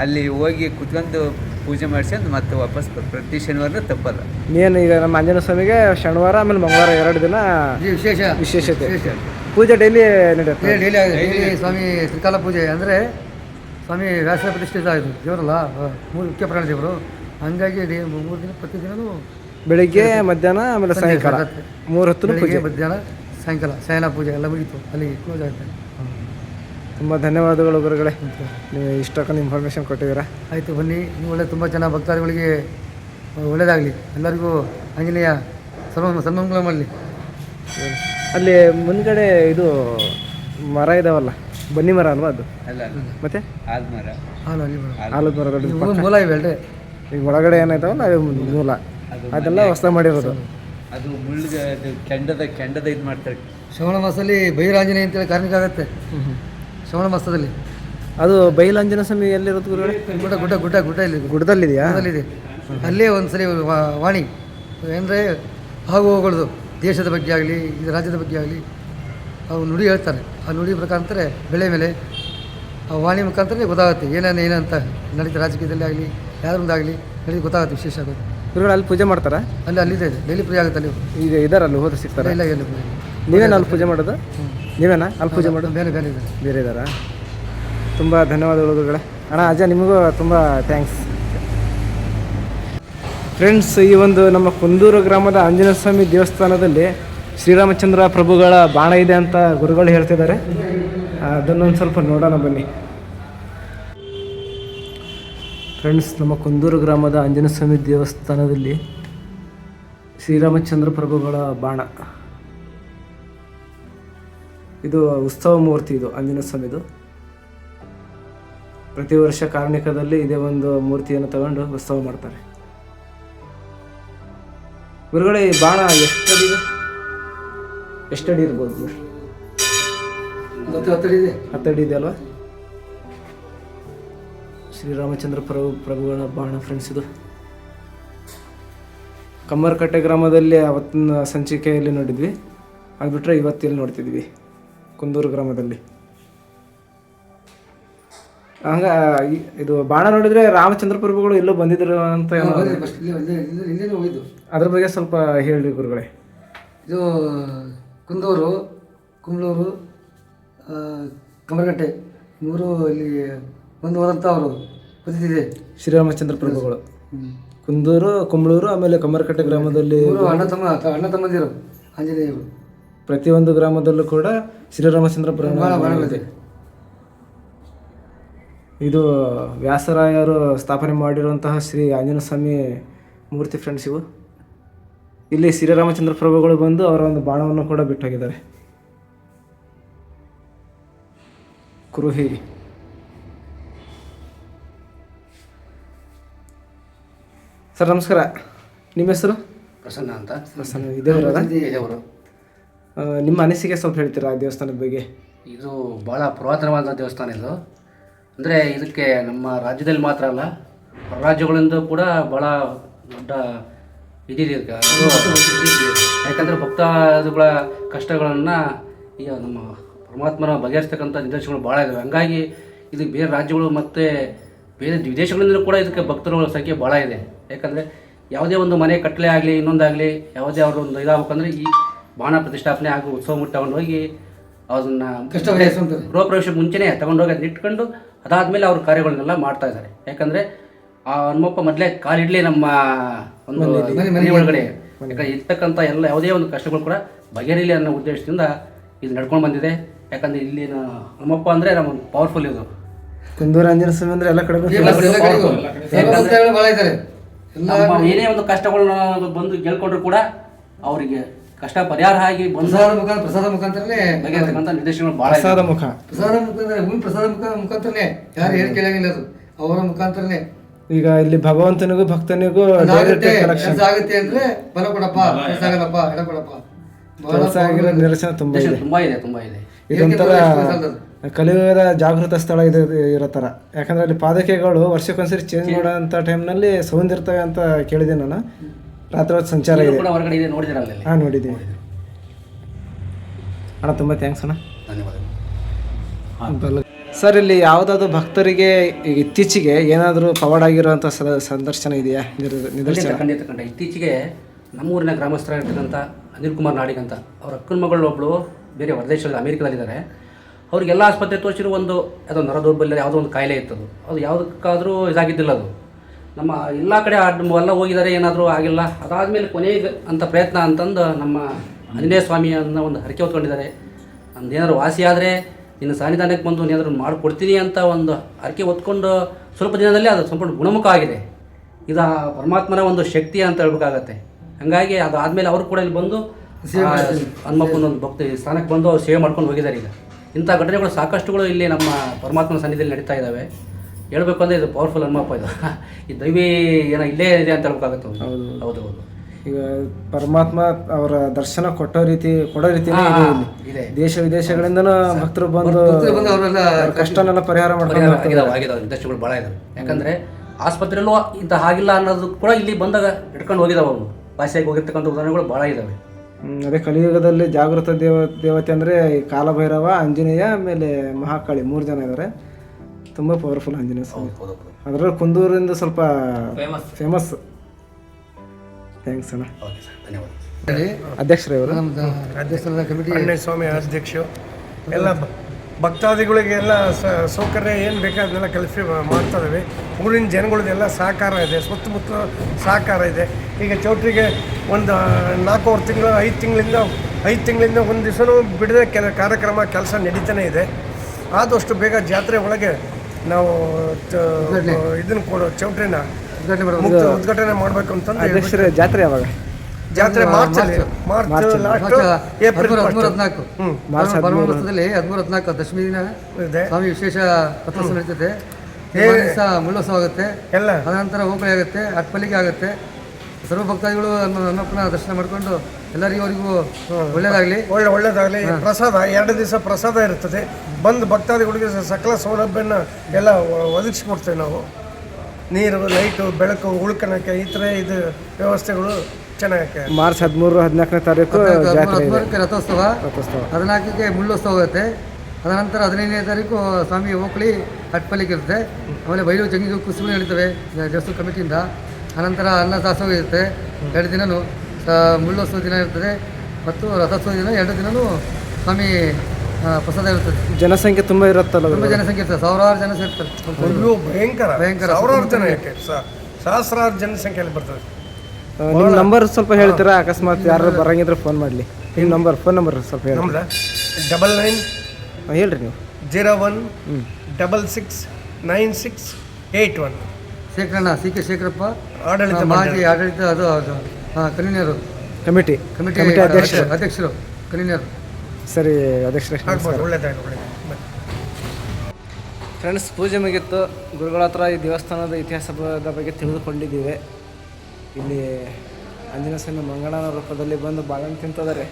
ಅಲ್ಲಿ ಹೋಗಿ ಕುತ್ಕೊಂಡು ಪೂಜೆ ಮಾಡ್ಸ್ಕೊಂಡು ಮತ್ತೆ ವಾಪಸ್ ಬರ್ ಪ್ರತಿ ಶನಿವಾರ ತಪ್ಪಲ್ಲ. ಏನು ಈಗ ನಮ್ಮ ಆಂಜನೇಯ ಸ್ವಾಮಿಗೆ ಶನಿವಾರ ಆಮೇಲೆ ಮಂಗಳವಾರ ಎರಡು ದಿನ ವಿಶೇಷ. ವಿಶೇಷತೆ. ವಿಶೇಷ. ಪೂಜೆ ಡೈಲಿ ನಡೆಯುತ್ತೆ. ಡೈಲಿ ಡೈಲಿ ಸ್ವಾಮಿ ತ್ರಿಕಾಲ ಪೂಜೆ ಅಂದರೆ ಸ್ವಾಮಿ ವ್ಯಾಸ ಪ್ರತಿಷ್ಠಿತ ಆಯಿತು ದೇವರಲ್ಲ ಮೂರು ಮುಖ್ಯ ಪ್ರಾಣ ದೇವರು. ಹಂಗಾಗಿ ಡೇ ಮೂರು ದಿನ ಪ್ರತಿದಿನವೂ ಬೆಳಿಗ್ಗೆ ಮಧ್ಯಾಹ್ನ ಆಮೇಲೆ ಸಾಯಂಕಾಲ. ಮೂರು ಹೊತ್ತು ಬೆಳಿಗ್ಗೆ ಪೂಜೆ ಮಧ್ಯಾಹ್ನ ಸಾಯಂಕಾಲ ಸಾಯಂಕಾಲ ಪೂಜೆ ಎಲ್ಲ ಮುಗೀತು. ಅಲ್ಲಿ ಕ್ಲೋಸ್ ಆಗುತ್ತೆ. ತುಂಬ ಧನ್ಯವಾದಗಳು ಗುರುಗಳೇ. ನೀವು ಇಷ್ಟಕ್ಕೊಂದು ಇನ್ಫಾರ್ಮೇಷನ್ ಕೊಟ್ಟಿದ್ದೀರಾ? ಆಯಿತು ಬನ್ನಿ. ನೀವು ಒಳ್ಳೆ ತುಂಬ ಜನ ಭಕ್ತಾದಿಗಳಿಗೆ ಒಳ್ಳೆಯದಾಗಲಿ ಎಲ್ಲರಿಗೂ ಆಂಜನೇಯ ಸರ್ವ ಸನ್ಮಂಗಳ ಮಾಡಲಿ. ಅಲ್ಲಿ ಮುಂದ್ಗಡೆ ಇದು ಮರ ಇದಾವಲ್ಲ ಬನ್ನಿ ಮರ ಅಲ್ವಾ ಅದು? ಅಲ್ಲ ಮತ್ತೆ. ಆಲದ ಮರ ದೊಡ್ಡದು. ಮೂಲ ಈಗ ಒಳಗಡೆ ಏನಾಯ್ತಾವಲ್ಲ ಮೂಲ. ಅದೆಲ್ಲ ಹೊಸ ಮಾಡಿರೋದು. ಅದು ಮುಳ್ಳಿಗೆ ಅದು ಕೆಂಡದ ಕೆಂಡದ ಇದು ಮಾಡ್ತಾರೆ. ಶ್ರವಣ ಮಾಸದಲ್ಲಿ ಅಂತ ಹೇಳಿ ಕಾರ್ಮಿಕ ಆಗುತ್ತೆ. ಶ್ರವಣ ಮಾಸದಲ್ಲಿ. ಅದು ಬೈಲಾಂಜನ ಸ್ವಾಮಿ ಎಲ್ಲಿರೋದು ಗುರುಗಳೇ? ಗುಡ್ಡ ಗುಡ್ಡ ಗುಡ್ಡ ಗುಡ್ಡ ಇಲ್ಲಿ ಗುಡ್ಡದಲ್ಲಿದೆಯಾ? ಗುಡ್ಡದಲ್ಲಿದೆ. ಅಲ್ಲೇ ಒಂದು ಸರಿ ವಾ- ವಾಣಿ. ಅಂದರೆ ಹಾಗು ಹೋಗೋದು ದೇಶದ ಬಗ್ಗೆ ಆಗಲಿ ಇದು ರಾಜ್ಯದ ಬಗ್ಗೆ ಆಗಲಿ ಅವ್ರು ನುಡಿ ಹೇಳ್ತಾರೆ. ಆ ನುಡಿ ಮುಖಾಂತರ ಬೆಳೆ ಮೇಲೆ ಆ ವಾಣಿ ಮುಖಾಂತರ ಗೊತ್ತಾಗುತ್ತೆ ಏನೇನು ಏನಂತ ನಡೀತ ರಾಜಕೀಯದಲ್ಲಿ ಆಗಲಿ ಯಾರೊಂದಾಗಲಿ ನಡೀತು ಗೊತ್ತಾಗುತ್ತೆ ವಿಶೇಷ ಆಗುತ್ತೆ ಗುರುಗಳು ಅಲ್ಲಿ ಪೂಜೆ ಮಾಡ್ತಾರಾ? ಅಲ್ಲಿ ಅಲ್ಲಿದೆ ಡೈಲಿ ಪೂಜೆ ಆಗುತ್ತೆ ಅಲ್ಲಿ. ಈಗ ಇದಾರಲ್ಲಿ ಹೋದ್ರೆ ಸಿಗ್ತಾರೆ? ಇಲ್ಲ ಇಲ್ಲ ನೀವೇನು ಅಲ್ಲಿ ಪೂಜೆ ಮಾಡೋದು? ನೀವೇನಾ ಅಲ್ಲಿ ಪೂಜೆ ಮಾಡೋದು? ಬೇರೆ ಬೇರೆ ಇದೆ. ಬೇರೆ ಇದ್ದಾರಾ ತುಂಬ ಧನ್ಯವಾದಗಳು ಗುರುಗಳೇ. ಅಣ್ಣ ಅಜ್ಜ ನಿಮಗೂ ತುಂಬ ಥ್ಯಾಂಕ್ಸ್ ಫ್ರೆಂಡ್ಸ್ ಈ ಒಂದು ನಮ್ಮ ಕುಂದೂರು ಗ್ರಾಮದ ಆಂಜನೇಯ ಸ್ವಾಮಿ ದೇವಸ್ಥಾನದಲ್ಲಿ ಶ್ರೀರಾಮಚಂದ್ರ ಪ್ರಭುಗಳ ಬಾಣ ಇದೆ ಅಂತ ಗುರುಗಳು ಹೇಳ್ತಿದ್ದಾರೆ. ಅದನ್ನೊಂದು ಸ್ವಲ್ಪ ನೋಡೋಣ ಬನ್ನಿ. ಫ್ರೆಂಡ್ಸ್ ನಮ್ಮ ಕುಂದೂರು ಗ್ರಾಮದ ಆಂಜನೇಯ ಸ್ವಾಮಿ ದೇವಸ್ಥಾನದಲ್ಲಿ ಶ್ರೀರಾಮಚಂದ್ರ ಪ್ರಭುಗಳ ಬಾಣ. ಇದು ಉತ್ಸವ ಮೂರ್ತಿ ಇದು, ಆಂಜನೇಯ ಸ್ವಾಮಿದು. ಪ್ರತಿ ವರ್ಷ ಕಾರ್ಣಿಕದಲ್ಲಿ ಇದೇ ಒಂದು ಮೂರ್ತಿಯನ್ನು ತಗೊಂಡು ಉತ್ಸವ ಮಾಡ್ತಾರೆ. ಗುರುಗಳೇ ಈ ಬಾಣ ಎಷ್ಟಡಿ ಇದೆ ಎಷ್ಟಡಿ ಇರ್ಬೋದು ಇದೆ ಹತ್ತಡಿ ಇದೆ ಅಲ್ವಾ? ಶ್ರೀರಾಮಚಂದ್ರ ಪ್ರಭು ಪ್ರಭುಗಳ ಬಾಣ ಫ್ರೆಂಡ್ಸ್ ಇದು. ಕಮ್ಮರ್ಕಟ್ಟೆ ಗ್ರಾಮದಲ್ಲಿ ಅವತ್ತಿನ ಸಂಚಿಕೆಯಲ್ಲಿ ನೋಡಿದ್ವಿ. ಅದು ಬಿಟ್ಟರೆ ಇವತ್ತಿಲ್ಲಿ ನೋಡ್ತಿದ್ವಿ ಕುಂದೂರು ಗ್ರಾಮದಲ್ಲಿ. ಹಂಗ ಇದು ಬಾಣ ನೋಡಿದ್ರೆ ರಾಮಚಂದ್ರ ಪ್ರಭುಗಳು ಎಲ್ಲೋ ಬಂದಿದ್ರು ಅಂತ ಅದ್ರ ಬಗ್ಗೆ ಸ್ವಲ್ಪ ಹೇಳಿ ಗುರುಗಳೇ. ಇದು ಕುಂದೂರು ಕುಂಬ್ಳೂರು ಕಮರಗಟ್ಟೆ ಮೂರು ಇಲ್ಲಿ ಒಂದು ಹೋದಂಥ ಅವರು ಪ್ರತಿನಿಧಿ ಶ್ರೀರಾಮಚಂದ್ರ ಪ್ರಭುಗಳು. ಕುಂದೂರು ಕುಂಬಳೂರು ಆಮೇಲೆ ಕಮರಕಟ್ಟೆ ಗ್ರಾಮದಲ್ಲಿ ಅಣ್ಣ ತಮ್ಮ ಅಣ್ಣ ತಮ್ಮಂದಿರು ಆಂಜನೇಯರು. ಪ್ರತಿಯೊಂದು ಗ್ರಾಮದಲ್ಲೂ ಕೂಡ ಶ್ರೀರಾಮಚಂದ್ರ ಪ್ರಭುಗಳಿದೆ ಪ್ರಭು ಇದು. ವ್ಯಾಸರಾಯರು ಸ್ಥಾಪನೆ ಮಾಡಿರುವಂತಹ ಶ್ರೀ ಆಂಜನೇಯ ಸ್ವಾಮಿ ಮೂರ್ತಿ ಫ್ರೆಂಡ್ಸ್ ಇವು. ಇಲ್ಲಿ ಶ್ರೀರಾಮಚಂದ್ರ ಪ್ರಭುಗಳು ಬಂದು ಅವರ ಒಂದು ಬಾಣವನ್ನು ಕೂಡ ಬಿಟ್ಟು ಹೋಗಿದ್ದಾರೆ ಕುರುಹಿ. ಸರ್ ನಮಸ್ಕಾರ. ನಿಮ್ಮ ಹೆಸರು? ಪ್ರಸನ್ನ ಅಂತ. ಪ್ರಸನ್ನ ಇದೇವರ. ಇದೇವರು ನಿಮ್ಮ ಅನಿಸಿಕೆ ಸ್ವಲ್ಪ ಹೇಳ್ತೀರಾ ಆ ದೇವಸ್ಥಾನದ ಬಗ್ಗೆ? ಇದು ಭಾಳ ಪುರಾತನವಾದ ದೇವಸ್ಥಾನ ಇದು. ಅಂದರೆ ಇದಕ್ಕೆ ನಮ್ಮ ರಾಜ್ಯದಲ್ಲಿ ಮಾತ್ರ ಅಲ್ಲ ಹೊರ ರಾಜ್ಯಗಳಿಂದ ಕೂಡ ಭಾಳ ದೊಡ್ಡ ಇದಿದೆ. ಯಾಕಂದರೆ ಭಕ್ತಾದಿಗಳ ಕಷ್ಟಗಳನ್ನು ಈಗ ನಮ್ಮ ಪರಮಾತ್ಮನ ಬಗೆಹರಿಸ್ತಕ್ಕಂಥ ನಿದರ್ಶನಗಳು ಭಾಳ ಇದಾವೆ. ಹಂಗಾಗಿ ಇದು ಬೇರೆ ರಾಜ್ಯಗಳು ಮತ್ತು ಬೇರೆ ವಿದೇಶಗಳಿಂದಲೂ ಕೂಡ ಇದಕ್ಕೆ ಭಕ್ತರುಗಳ ಸಂಖ್ಯೆ ಭಾಳ ಇದೆ. ಯಾಕಂದರೆ ಯಾವುದೇ ಒಂದು ಮನೆ ಕಟ್ಟಲೆ ಆಗಲಿ ಇನ್ನೊಂದಾಗಲಿ ಯಾವುದೇ ಅವ್ರ ಒಂದು ಇದಾಗಬೇಕಂದ್ರೆ ಈ ಬಾಣ ಪ್ರತಿಷ್ಠಾಪನೆ ಹಾಗೂ ಉತ್ಸವ ಮುಟ್ಟು ತಗೊಂಡೋಗಿ ಅದನ್ನು ಕಷ್ಟ ಬಗೆಹರಿಸುವಂಥದ್ದು. ಗೃಹ ಪ್ರವೇಶ ಮುಂಚೆನೇ ತಗೊಂಡೋಗಿ ಅದನ್ನ ಇಟ್ಕೊಂಡು ಅದಾದಮೇಲೆ ಅವ್ರ ಕಾರ್ಯಗಳನ್ನೆಲ್ಲ ಮಾಡ್ತಾ ಇದ್ದಾರೆ. ಯಾಕಂದರೆ ಆ ಹನುಮಪ್ಪ ಮೊದಲೇ ಕಾಲಿಡ್ಲಿ ನಮ್ಮ ಒಂದು ಮನೆ ಒಳಗಡೆ. ಯಾಕಂದ್ರೆ ಇರ್ತಕ್ಕಂಥ ಎಲ್ಲ ಯಾವುದೇ ಒಂದು ಕಷ್ಟಗಳು ಕೂಡ ಬಗೆಹರಿಲಿ ಅನ್ನೋ ಉದ್ದೇಶದಿಂದ ಇದು ನಡ್ಕೊಂಡು ಬಂದಿದೆ. ಯಾಕಂದ್ರೆ ಇಲ್ಲಿನ ಹನುಮಪ್ಪ ಅಂದರೆ ನಮ್ಮ ಪವರ್ಫುಲ್ ಇದು. ಕುಂದೂರು ಆಂಜನೇಯ ಸ್ವಾಮಿ ಅಂದ್ರೆ ಎಲ್ಲ ಕಡೆ ಏನೇ ಒಂದು ಕಷ್ಟಗಳನ್ನ ಬಂದು ಗೆಲ್ಕೊಂಡ್ರು ಕೂಡ ಅವರಿಗೆ ಕಷ್ಟ ಪರಿಹಾರ ಆಗಿ ಪ್ರಸಾದ ಮುಖಾಂತರ ಪ್ರಸಾದ ಮುಖಾಂತರನೇ ಬಗೆಹರಿತಕ್ಕಂಥ ನಿರ್ದೇಶನಗಳು ಬಹಳ ಪ್ರಸಾದ ಮುಖ. ಪ್ರಸಾದ ಮುಖಾಂತರ ಭೂಮಿ ಪ್ರಸಾದ ಮುಖ ಮುಖಾಂತರನೇ. ಯಾರು ಹೇಳಿ ಕೇಳಂಗಿಲ್ಲ ಅದು. ಅವರ ಮುಖಾಂತರನೇ. ಈಗ ಇಲ್ಲಿ ಭಗವಂತನಿಗೂ ಭಕ್ತನಿಗೂ ಆಗುತ್ತೆ ಅಂದ್ರೆ ಬಲ ಕೊಡಪ್ಪ ಕೆಲಸ ಆಗಲ್ಲಪ್ಪ ಎಡ ಕೊಡಪ್ಪ. ಬಹಳ ಕೆಲಸ ಆಗಿರೋ ನಿದರ್ಶನ ತುಂಬಾ ಇದೆ. ತುಂಬಾ ಇದೆ ತುಂಬಾ ಇದೆ. ಇದೊಂಥರ ಕಲಿಯುಗದ ಜಾಗೃತ ಸ್ಥಳ ಇದು ಇರೋ ಥರ. ಯಾಕಂದ್ರೆ ಅಲ್ಲಿ ಪಾದಕೆಗಳು ವರ್ಷಕ್ಕೊಂದ್ಸರಿ ಚೇಂಜ್ ಮಾಡೋಂಥ ಟೈಮ್ನಲ್ಲಿ ಸೌಂದ್ ಇರ್ತವೆ ಅಂತ ಕೇಳಿದೆ ನಾನು. ರಾತ್ರಿ ಹೊತ್ತು ಸಂಚಾರ ಇದೆ. ಕೂಡ ಹೊರಗಡೆ ಇದೆ ನೋಡಿದಿರಲ್ಲ ಅಲ್ಲಿ? ಹಾಂ ನೋಡಿದ್ದೀನಿ. ಅಣ್ಣ ತುಂಬ ಥ್ಯಾಂಕ್ಸ್ ಅಣ್ಣ. ಧನ್ಯವಾದಗಳು. ಸರ್, ಇಲ್ಲಿ ಯಾವುದಾದ್ರು ಭಕ್ತರಿಗೆ ಇತ್ತೀಚೆಗೆ ಏನಾದರೂ ಪವಾಡ್ ಆಗಿರುವಂಥ ಸ- ಸಂದರ್ಶನ ಇದೆಯಾ? ನಿದರ್ಶನ? ಖಂಡಿತ ಕಂಡ ಇತ್ತೀಚೆಗೆ ನಮ್ಮೂರಿನ ಗ್ರಾಮಸ್ಥರಾಗಿರ್ತಕ್ಕಂಥ ಅನಿಲ್ ಕುಮಾರ್ ನಾಡಿಗ್ ಅಂತ ಅವ್ರ ಅಕ್ಕನ ಮಗಳು ಒಬ್ಬಳು ಬೇರೆ ಹೊರದೇಶದಲ್ಲಿ ಅಮೇರಿಕದಲ್ಲಿದ್ದಾರೆ. ಅವ್ರಿಗೆಲ್ಲ ಆಸ್ಪತ್ರೆ ತೋರಿಸಿರೋ ಒಂದು, ಯಾವುದೋ ನರ ದೌರ್ಬಲ್ಯ ಯಾವುದೋ ಒಂದು ಕಾಯಿಲೆ ಇತ್ತದು. ಅದು ಯಾವುದಕ್ಕಾದರೂ ಇದಾಗಿದ್ದಿಲ್ಲ ಅದು. ನಮ್ಮ ಎಲ್ಲ ಕಡೆ ಎಲ್ಲ ಹೋಗಿದ್ದಾರೆ, ಏನಾದರೂ ಆಗಿಲ್ಲ. ಅದಾದಮೇಲೆ ಕೊನೆಗೆ ಅಂತ ಪ್ರಯತ್ನ ಅಂತಂದು ನಮ್ಮ ಆಂಜನೇಯ ಸ್ವಾಮಿಯನ್ನು ಒಂದು ಹರಕೆ ಹೊತ್ಕೊಂಡಿದ್ದಾರೆ. ನಮ್ದೇನಾದ್ರು ವಾಸಿ ಆದರೆ ನಿನ್ನ ಸಾನ್ನಿಧಾನಕ್ಕೆ ಬಂದು ಏನಾದರೂ ಮಾಡಿಕೊಡ್ತೀನಿ ಅಂತ ಒಂದು ಹರಕೆ ಹೊತ್ಕೊಂಡು ಸ್ವಲ್ಪ ದಿನದಲ್ಲಿ ಅದು ಸಂಪೂರ್ಣ ಗುಣಮುಖ ಆಗಿದೆ. ಇದು ಆ ಪರಮಾತ್ಮನ ಒಂದು ಶಕ್ತಿ ಅಂತ ಹೇಳ್ಬೇಕಾಗತ್ತೆ. ಹಂಗಾಗಿ ಅದು ಆದಮೇಲೆ ಅವರು ಕೂಡ ಇಲ್ಲಿ ಬಂದು ಹನುಮಪ್ಪನೊಂದು ಭಕ್ತಿ ಸ್ಥಾನಕ್ಕೆ ಬಂದು ಅವ್ರು ಸೇವೆ ಮಾಡ್ಕೊಂಡು ಹೋಗಿದ್ದಾರೆ ಈಗ. ಇಂಥ ಘಟನೆಗಳು ಸಾಕಷ್ಟುಗಳು ಇಲ್ಲಿ ನಮ್ಮ ಪರಮಾತ್ಮನ ಸನ್ನಿಧಿಯಲ್ಲಿ ನಡೀತಾ ಇದ್ದಾವೆ ಹೇಳಬೇಕು ಅಂದರೆ ಇದು ಪವರ್ಫುಲ್ ಹನುಮಪ್ಪ ಇದು. [LAUGHS] ಈ ದೈವಿ ಏನೋ ಇಲ್ಲೇ ಇದೆ ಅಂತ ಹೇಳ್ಬೇಕಾಗತ್ತೆ ಹೌದು. ಹೌದು ಹೌದು. ಈಗ ಪರಮಾತ್ಮ ಅವರ ದರ್ಶನ ಕೊಟ್ಟೋ ರೀತಿ ಕೊಡೋ ರೀತಿ ದೇಶ ವಿದೇಶಗಳಿಂದನೂ ಭಕ್ತರು ಬಂದು ಅವರೆಲ್ಲ ಕಷ್ಟನೆಲ್ಲ ಪರಿಹಾರ ಮಾಡ್ಕೊಂಡು ಬಹಳ. ಆಗಿದಾವೆ ಭಾಳ ಇದಾವೆ. ಯಾಕಂದ್ರೆ ಆಸ್ಪತ್ರೆಯಲ್ಲೂ ಇಂಥ ಆಗಿಲ್ಲ ಅನ್ನೋದು ಕೂಡ ಇಲ್ಲಿ ಬಂದಾಗ ಇಟ್ಕೊಂಡು ಹೋಗಿದಾವೆ ಅವರು. ಭಾಷೆಗೆ ಹೋಗಿರ್ತಕ್ಕಂಥ ಉದಾಹರಣೆಗಳು ಭಾಳ ಇದಾವೆ. ಹ್ಮ್, ಅದೇ ಕಲಿಯುಗದಲ್ಲಿ ಜಾಗೃತ ದೇವ ದೇವತೆ ಅಂದರೆ ಕಾಲಭೈರವ ಆಂಜನೇಯ ಆಮೇಲೆ ಮಹಾಕಾಳಿ ಮೂರು ಜನ ಇದ್ದಾರೆ ತುಂಬ ಪವರ್ಫುಲ್ ಆಂಜನೇಯ ಸ್ವಾಮಿ. ಅದರಲ್ಲಿ ಕುಂದೂರಿಂದ ಸ್ವಲ್ಪ ಫೇಮಸ್ ಥ್ಯಾಂಕ್ಸ್ ಅಣ್ಣ. ಓಕೆ ಸರ್ ಧನ್ಯವಾದ ಹೇಳಿ ಅಧ್ಯಕ್ಷರೇ ಇವರು ಅಧ್ಯಕ್ಷರ ಕಮಿಟಿ. ಸ್ವಾಮಿ ಅಧ್ಯಕ್ಷರು ಎಲ್ಲ ಭಕ್ತಾದಿಗಳಿಗೆಲ್ಲ ಸ- ಸೌಕರ್ಯ ಏನು ಬೇಕೋ ಅದನ್ನೆಲ್ಲ ಕಲ್ಪಿ ಮಾಡ್ತಾ ಇದ್ದೀವಿ ಊರಿನ ಜನಗಳದೆಲ್ಲ ಸಹಕಾರ ಇದೆ ಸುತ್ತಮುತ್ತ ಸಹಕಾರ ಇದೆ. ಈಗ ಚೌಟ್ರಿಗೆ ಒಂದು ನಾಲ್ಕೂವರೆ ತಿಂಗಳು ಐದು ತಿಂಗಳಿಂದ ಐದು ತಿಂಗಳಿಂದ ಒಂದು ದಿವಸನೂ ಬಿಡದೆ ಕೆಲ ಕಾರ್ಯಕ್ರಮ ಕೆಲಸ ನಡೀತಾನೆ ಇದೆ. ಆದಷ್ಟು ಬೇಗ ಜಾತ್ರೆ ಒಳಗೆ ನಾವು ಇದನ್ನು ಕೊಡೋ ಚೌಟ್ರಿನ ಮುಕ್ತ ಉದ್ಘಾಟನೆ ಮಾಡಬೇಕು ಅಂತಂದ್ರೆ ಅಧ್ಯಕ್ಷರೇ ಜಾತ್ರೆ ಯಾವಾಗ? ಜಾತ್ರೆ ಮಾರ್ಚ್ ಮಾರ್ಚ್ ಲಾಸ್ಟ್ ಏಪ್ರಿಲ್ ಹದಿಮೂರು ಹದಿನಾಲ್ಕು. ಬರುವ ವರ್ಷದಲ್ಲಿ ಹದಿಮೂರು ಹದಿನಾಲ್ಕು ದಶಮಿ ದಿನ ಇದೆ. ಸ್ವಾಮಿ ವಿಶೇಷ ರಥೋತ್ಸವ ನಡೀತದೆ ದಿವಸ ಮುಳ್ಳೋತ್ಸವ ಆಗುತ್ತೆ. ಎಲ್ಲ. ಅನಂತರ ಹೋಗಲಿ ಆಗುತ್ತೆ ಅಟ್ಪಲ್ಲಿಗೆ ಆಗುತ್ತೆ. ಸರ್ವ ಭಕ್ತಾದಿಗಳು ಅನ್ನಪ್ಪನ ದರ್ಶನ ಮಾಡಿಕೊಂಡು ಎಲ್ಲರಿಗೂ ಅವರಿಗೂ ಒಳ್ಳೆಯದಾಗಲಿ ಒಳ್ಳೆ ಒಳ್ಳೇದಾಗಲಿ. ಪ್ರಸಾದ ಎರಡು ದಿವಸ ಪ್ರಸಾದ ಇರ್ತದೆ. ಬಂದು ಭಕ್ತಾದಿಗಳಿಗೆ ಸಕಲ ಸೌಲಭ್ಯನ ಎಲ್ಲ ಒದಗಿಸಿ ಒದಗಿಸ್ಕೊಡ್ತೇವೆ ನಾವು. ನೀರು ಲೈಟು ಬೆಳಕು ಉಳ್ಕೊಳಕ್ಕೆ ಈ ಥರ ಇದು ವ್ಯವಸ್ಥೆಗಳು ಚೆನ್ನಾಗಿದೆ ಮಾರ್ಚ್ ಹದಿಮೂರು ಹದಿನಾಲ್ಕನೇ ತಾರೀಕು ಜಾತ್ರೆ ಇದೆ. ಹದಿಮೂರಕ್ಕೆ ರಥೋತ್ಸವ. ರಥೋತ್ಸವ. ಹದಿನಾಲ್ಕಕ್ಕೆ ಮುಳ್ಳೋತ್ಸವ ಹೋಗುತ್ತೆ ಅದನಂತರ ಹದಿನೈದನೇ ತಾರೀಕು ಸ್ವಾಮಿ ಓಕಳಿ ಅಟ್ಪಲ್ಲಿಗೆ ಇರುತ್ತೆ. ಆಮೇಲೆ ಬೈಲು ಜಂಗಿ ಕುಸುಮೆ ನಡೀತವೆ ದೇವಸ್ಥಾನ ಕಮಿಟಿಯಿಂದ. ಅನಂತರ ಅನ್ನ ದಾಸೋಹ ಇರುತ್ತೆ. ಎರಡು ದಿನವೂ ಮುಳ್ಳೋತ್ಸವ ದಿನ ಇರ್ತದೆ. ಮತ್ತು ರಥೋತ್ಸವ ದಿನ ಎರಡು ದಿನವೂ ಸ್ವಾಮಿ ಪ್ರಸಾದ ಇರ್ತದೆ ಜನಸಂಖ್ಯೆ ತುಂಬ ಇರುತ್ತಲ್ಲ ತುಂಬ ಜನಸಂಖ್ಯೆ ಇರ್ತದೆ. ಸಾವಿರಾರು ಜನ ಸೇರ್ತಾರೆ. ಅಯ್ಯೋ ಭಯಂಕರ. ಭಯಂಕರ. ಸಾವಿರಾರು ಜನ ಯಾಕೆ? ಸ- ಸಹಸ್ರಾರು ಜನಸಂಖ್ಯೆಯಲ್ಲಿ ಬರ್ತದೆ. ನಿಮ್ಮ ನಂಬರ್ ಸ್ವಲ್ಪ ಹೇಳ್ತೀರಾ? ಅಕಸ್ಮಾತ್ ಯಾರು ಬರಂಗಿದ್ರೆ ಫೋನ್ ಮಾಡಲಿ. ನಿಮ್ಮ ನಂಬರ್ ಫೋನ್ ನಂಬರ್ ಸ್ವಲ್ಪ ಹೇಳಿ ನಮ್ದು? ಡಬಲ್ ನೈನ್ ಹಾಂ ಹೇಳ್ರಿ ನೀವು. Zero one double six nine six eight one. ಶೇಖರಣ್ಣ C K Shekharappa. ಆಡಳಿತ ಆ, ಮಾಜಿ ಆಡಳಿತ ಅದು ಅದು ಹಾಂ ಕನ್ವೀನರು ಕಮಿಟಿ. ಕಮಿಟಿ ಅಧ್ಯಕ್ಷರು. ಅಧ್ಯಕ್ಷ ಅಧ್ಯಕ್ಷರು ಕನ್ವೀನರ್ ಸರಿ ಅಧ್ಯಕ್ಷರೇ ಫ್ರೆಂಡ್ಸ್ ಪೂಜೆ ಮುಗಿತ್ತು ಗುರುಗಳ ಹತ್ರ ಈ ದೇವಸ್ಥಾನದ ಇತಿಹಾಸದ ಬಗ್ಗೆ ತಿಳಿದುಕೊಂಡಿದ್ದೀವಿ. ಇಲ್ಲಿ ಆಂಜನೇಯ ಸ್ವಾಮಿ ಮಂಗಳನ ರೂಪದಲ್ಲಿ ಬಂದು ಬಾಳೆಹಣ್ಣು ತಿಂತಿದ್ದಾರೆ.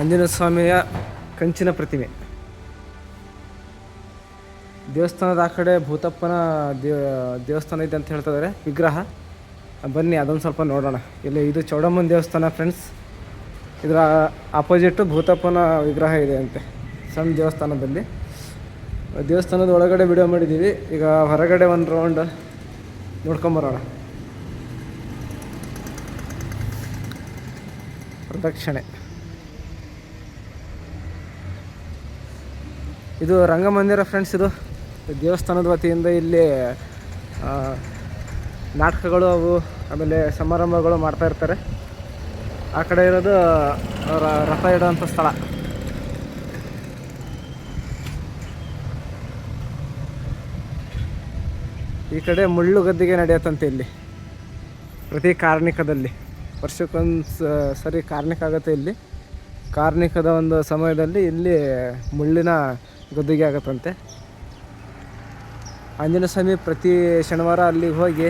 ಆಂಜನೇಯ ಸ್ವಾಮಿಯ ಕಂಚಿನ ಪ್ರತಿಮೆ. ದೇವಸ್ಥಾನದ ಆ ಕಡೆ ಭೂತಪ್ಪನ ದೇವ ದೇವಸ್ಥಾನ ಇದೆ ಅಂತ ಹೇಳ್ತಿದ್ದಾರೆ ವಿಗ್ರಹ. ಬನ್ನಿ, ಅದೊಂದು ಸ್ವಲ್ಪ ನೋಡೋಣ. ಇಲ್ಲಿ ಇದು ಚೌಡಮ್ಮನ ದೇವಸ್ಥಾನ ಫ್ರೆಂಡ್ಸ್ ಇದರ ಆಪೋಸಿಟ್ಟು ಭೂತಪ್ಪನ ವಿಗ್ರಹ ಇದೆ ಅಂತೆ ಸಣ್ಣ ದೇವಸ್ಥಾನದಲ್ಲಿ. ದೇವಸ್ಥಾನದ ಒಳಗಡೆ ವಿಡಿಯೋ ಮಾಡಿದ್ದೀವಿ ಈಗ ಹೊರಗಡೆ ಒಂದು ರೌಂಡ್ ನೋಡ್ಕೊಂಬರೋಣ ಪ್ರದಕ್ಷಿಣೆ. ಇದು ರಂಗಮಂದಿರ ಫ್ರೆಂಡ್ಸ್ ಇದು ದೇವಸ್ಥಾನದ ವತಿಯಿಂದ ಇಲ್ಲಿ ನಾಟಕಗಳು ಅವು ಆಮೇಲೆ ಸಮಾರಂಭಗಳು ಮಾಡ್ತಾ ಇರ್ತಾರೆ. ಆ ಕಡೆ ಇರೋದು ಅವರ ರಥ ಇಡುವಂಥ ಸ್ಥಳ. ಈ ಕಡೆ ಮುಳ್ಳು ಗದ್ದಿಗೆ ನಡೆಯುತ್ತಂತೆ ಇಲ್ಲಿ. ಪ್ರತಿ ಕಾರ್ಣಿಕದಲ್ಲಿ. ವರ್ಷಕ್ಕೊಂದು ಸರಿ ಕಾರ್ಣಿಕ ಆಗುತ್ತೆ ಇಲ್ಲಿ. ಕಾರ್ಣಿಕದ ಒಂದು ಸಮಯದಲ್ಲಿ ಇಲ್ಲಿ ಮುಳ್ಳಿನ ಗದ್ದಿಗೆ ಆಗುತ್ತಂತೆ. ಆಂಜನೇಯ ಸ್ವಾಮಿ ಪ್ರತಿ ಶನಿವಾರ ಅಲ್ಲಿಗೆ ಹೋಗಿ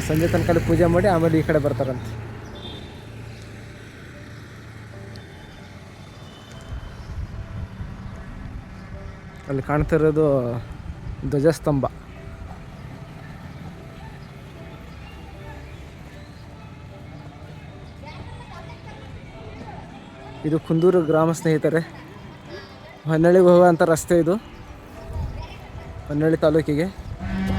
ಸಂಜೆ ತನಕ ಪೂಜೆ ಮಾಡಿ ಆಮೇಲೆ ಈ ಕಡೆ ಬರ್ತಾರಂತೆ. ಅಲ್ಲಿ ಕಾಣ್ತಿರೋದು ಧ್ವಜಸ್ತಂಭ. ಇದು ಕುಂದೂರು ಗ್ರಾಮ ಸ್ನೇಹಿತರೆ. ಹೊನ್ನಳ್ಳಿಗೆ ಹೋಗುವಂಥ ರಸ್ತೆ ಇದು. ಹೊನ್ನಳ್ಳಿ ತಾಲೂಕಿಗೆ.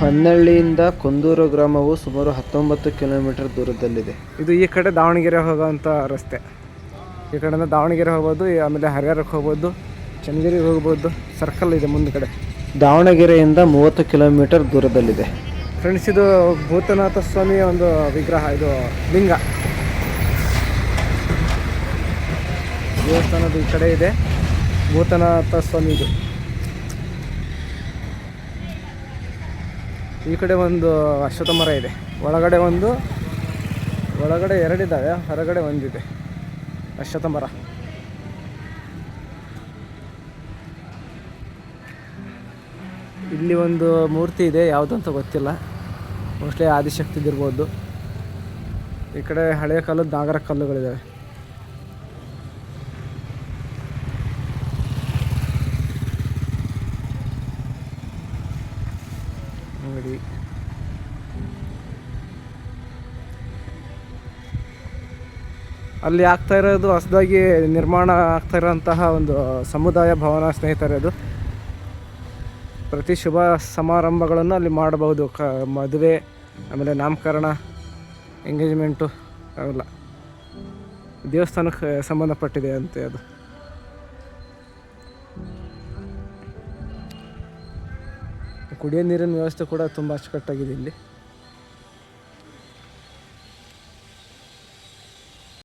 ಹೊನ್ನಳ್ಳಿಯಿಂದ ಕುಂದೂರು ಗ್ರಾಮವು ಸುಮಾರು ಹತ್ತೊಂಬತ್ತು ಕಿಲೋಮೀಟರ್ ದೂರದಲ್ಲಿದೆ. ಇದು ಈ ಕಡೆ ದಾವಣಗೆರೆ ಹೋಗುವಂಥ ರಸ್ತೆ. ಈ ಕಡೆಯಿಂದ ದಾವಣಗೆರೆ ಹೋಗ್ಬೋದು ಆಮೇಲೆ ಹರಿಹರಕ್ಕೆ ಹೋಗ್ಬೋದು ಚನ್ನಗಿರಿಗೆ ಹೋಗ್ಬೋದು ಸರ್ಕಲ್ ಇದೆ ಮುಂದ್ಗಡೆ ದಾವಣಗೆರೆಯಿಂದ ಮೂವತ್ತು ಕಿಲೋಮೀಟರ್ ದೂರದಲ್ಲಿದೆ. ಫ್ರೆಂಡ್ಸ್ ಇದು ಭೂತನಾಥ ಸ್ವಾಮಿಯ ಒಂದು ವಿಗ್ರಹ ಇದು ಲಿಂಗ. ದೇವಸ್ಥಾನದ ಈ ಕಡೆ ಇದೆ. ಭೂತನಾಥ ಸ್ವಾಮಿ ಇದು ಈ ಕಡೆ ಒಂದು ಅಶ್ವತ್ಥ ಮರ ಇದೆ. ಒಳಗಡೆ ಒಂದು, ಒಳಗಡೆ ಎರಡಿದ್ದಾವೆ, ಹೊರಗಡೆ ಒಂದಿದೆ. ಅಶ್ವತ್ಥ ಮರ. ಇಲ್ಲಿ ಒಂದು ಮೂರ್ತಿ ಇದೆ, ಯಾವುದು ಅಂತ ಗೊತ್ತಿಲ್ಲ. ಮೋಸ್ಟ್ಲಿ ಆದಿಶಕ್ತಿದಿರ್ಬೋದು ಈ ಕಡೆ ಹಳೆಯ ಕಾಲದ ನಾಗರ ಕಲ್ಲುಗಳಿದ್ದಾವೆ ಅಲ್ಲಿ ಆಗ್ತಾ ಇರೋದು ಹೊಸದಾಗಿ ನಿರ್ಮಾಣ ಆಗ್ತಾ ಇರೋಂತಹ ಒಂದು ಸಮುದಾಯ ಭವನ ಸ್ನೇಹಿತರದು ಪ್ರತಿ ಶುಭ ಸಮಾರಂಭಗಳನ್ನು ಅಲ್ಲಿ ಮಾಡಬಹುದು. ಕ, ಮದುವೆ, ಆಮೇಲೆ ನಾಮಕರಣ, ಎಂಗೇಜ್ಮೆಂಟು, ಅವೆಲ್ಲ. ದೇವಸ್ಥಾನಕ್ಕೆ ಸಂಬಂಧಪಟ್ಟಿದೆ ಅಂತೆ ಅದು. ಕುಡಿಯೋ ನೀರಿನ ವ್ಯವಸ್ಥೆ ಕೂಡ ತುಂಬ ಅಚ್ಚುಕಟ್ಟಾಗಿದೆ ಇಲ್ಲಿ.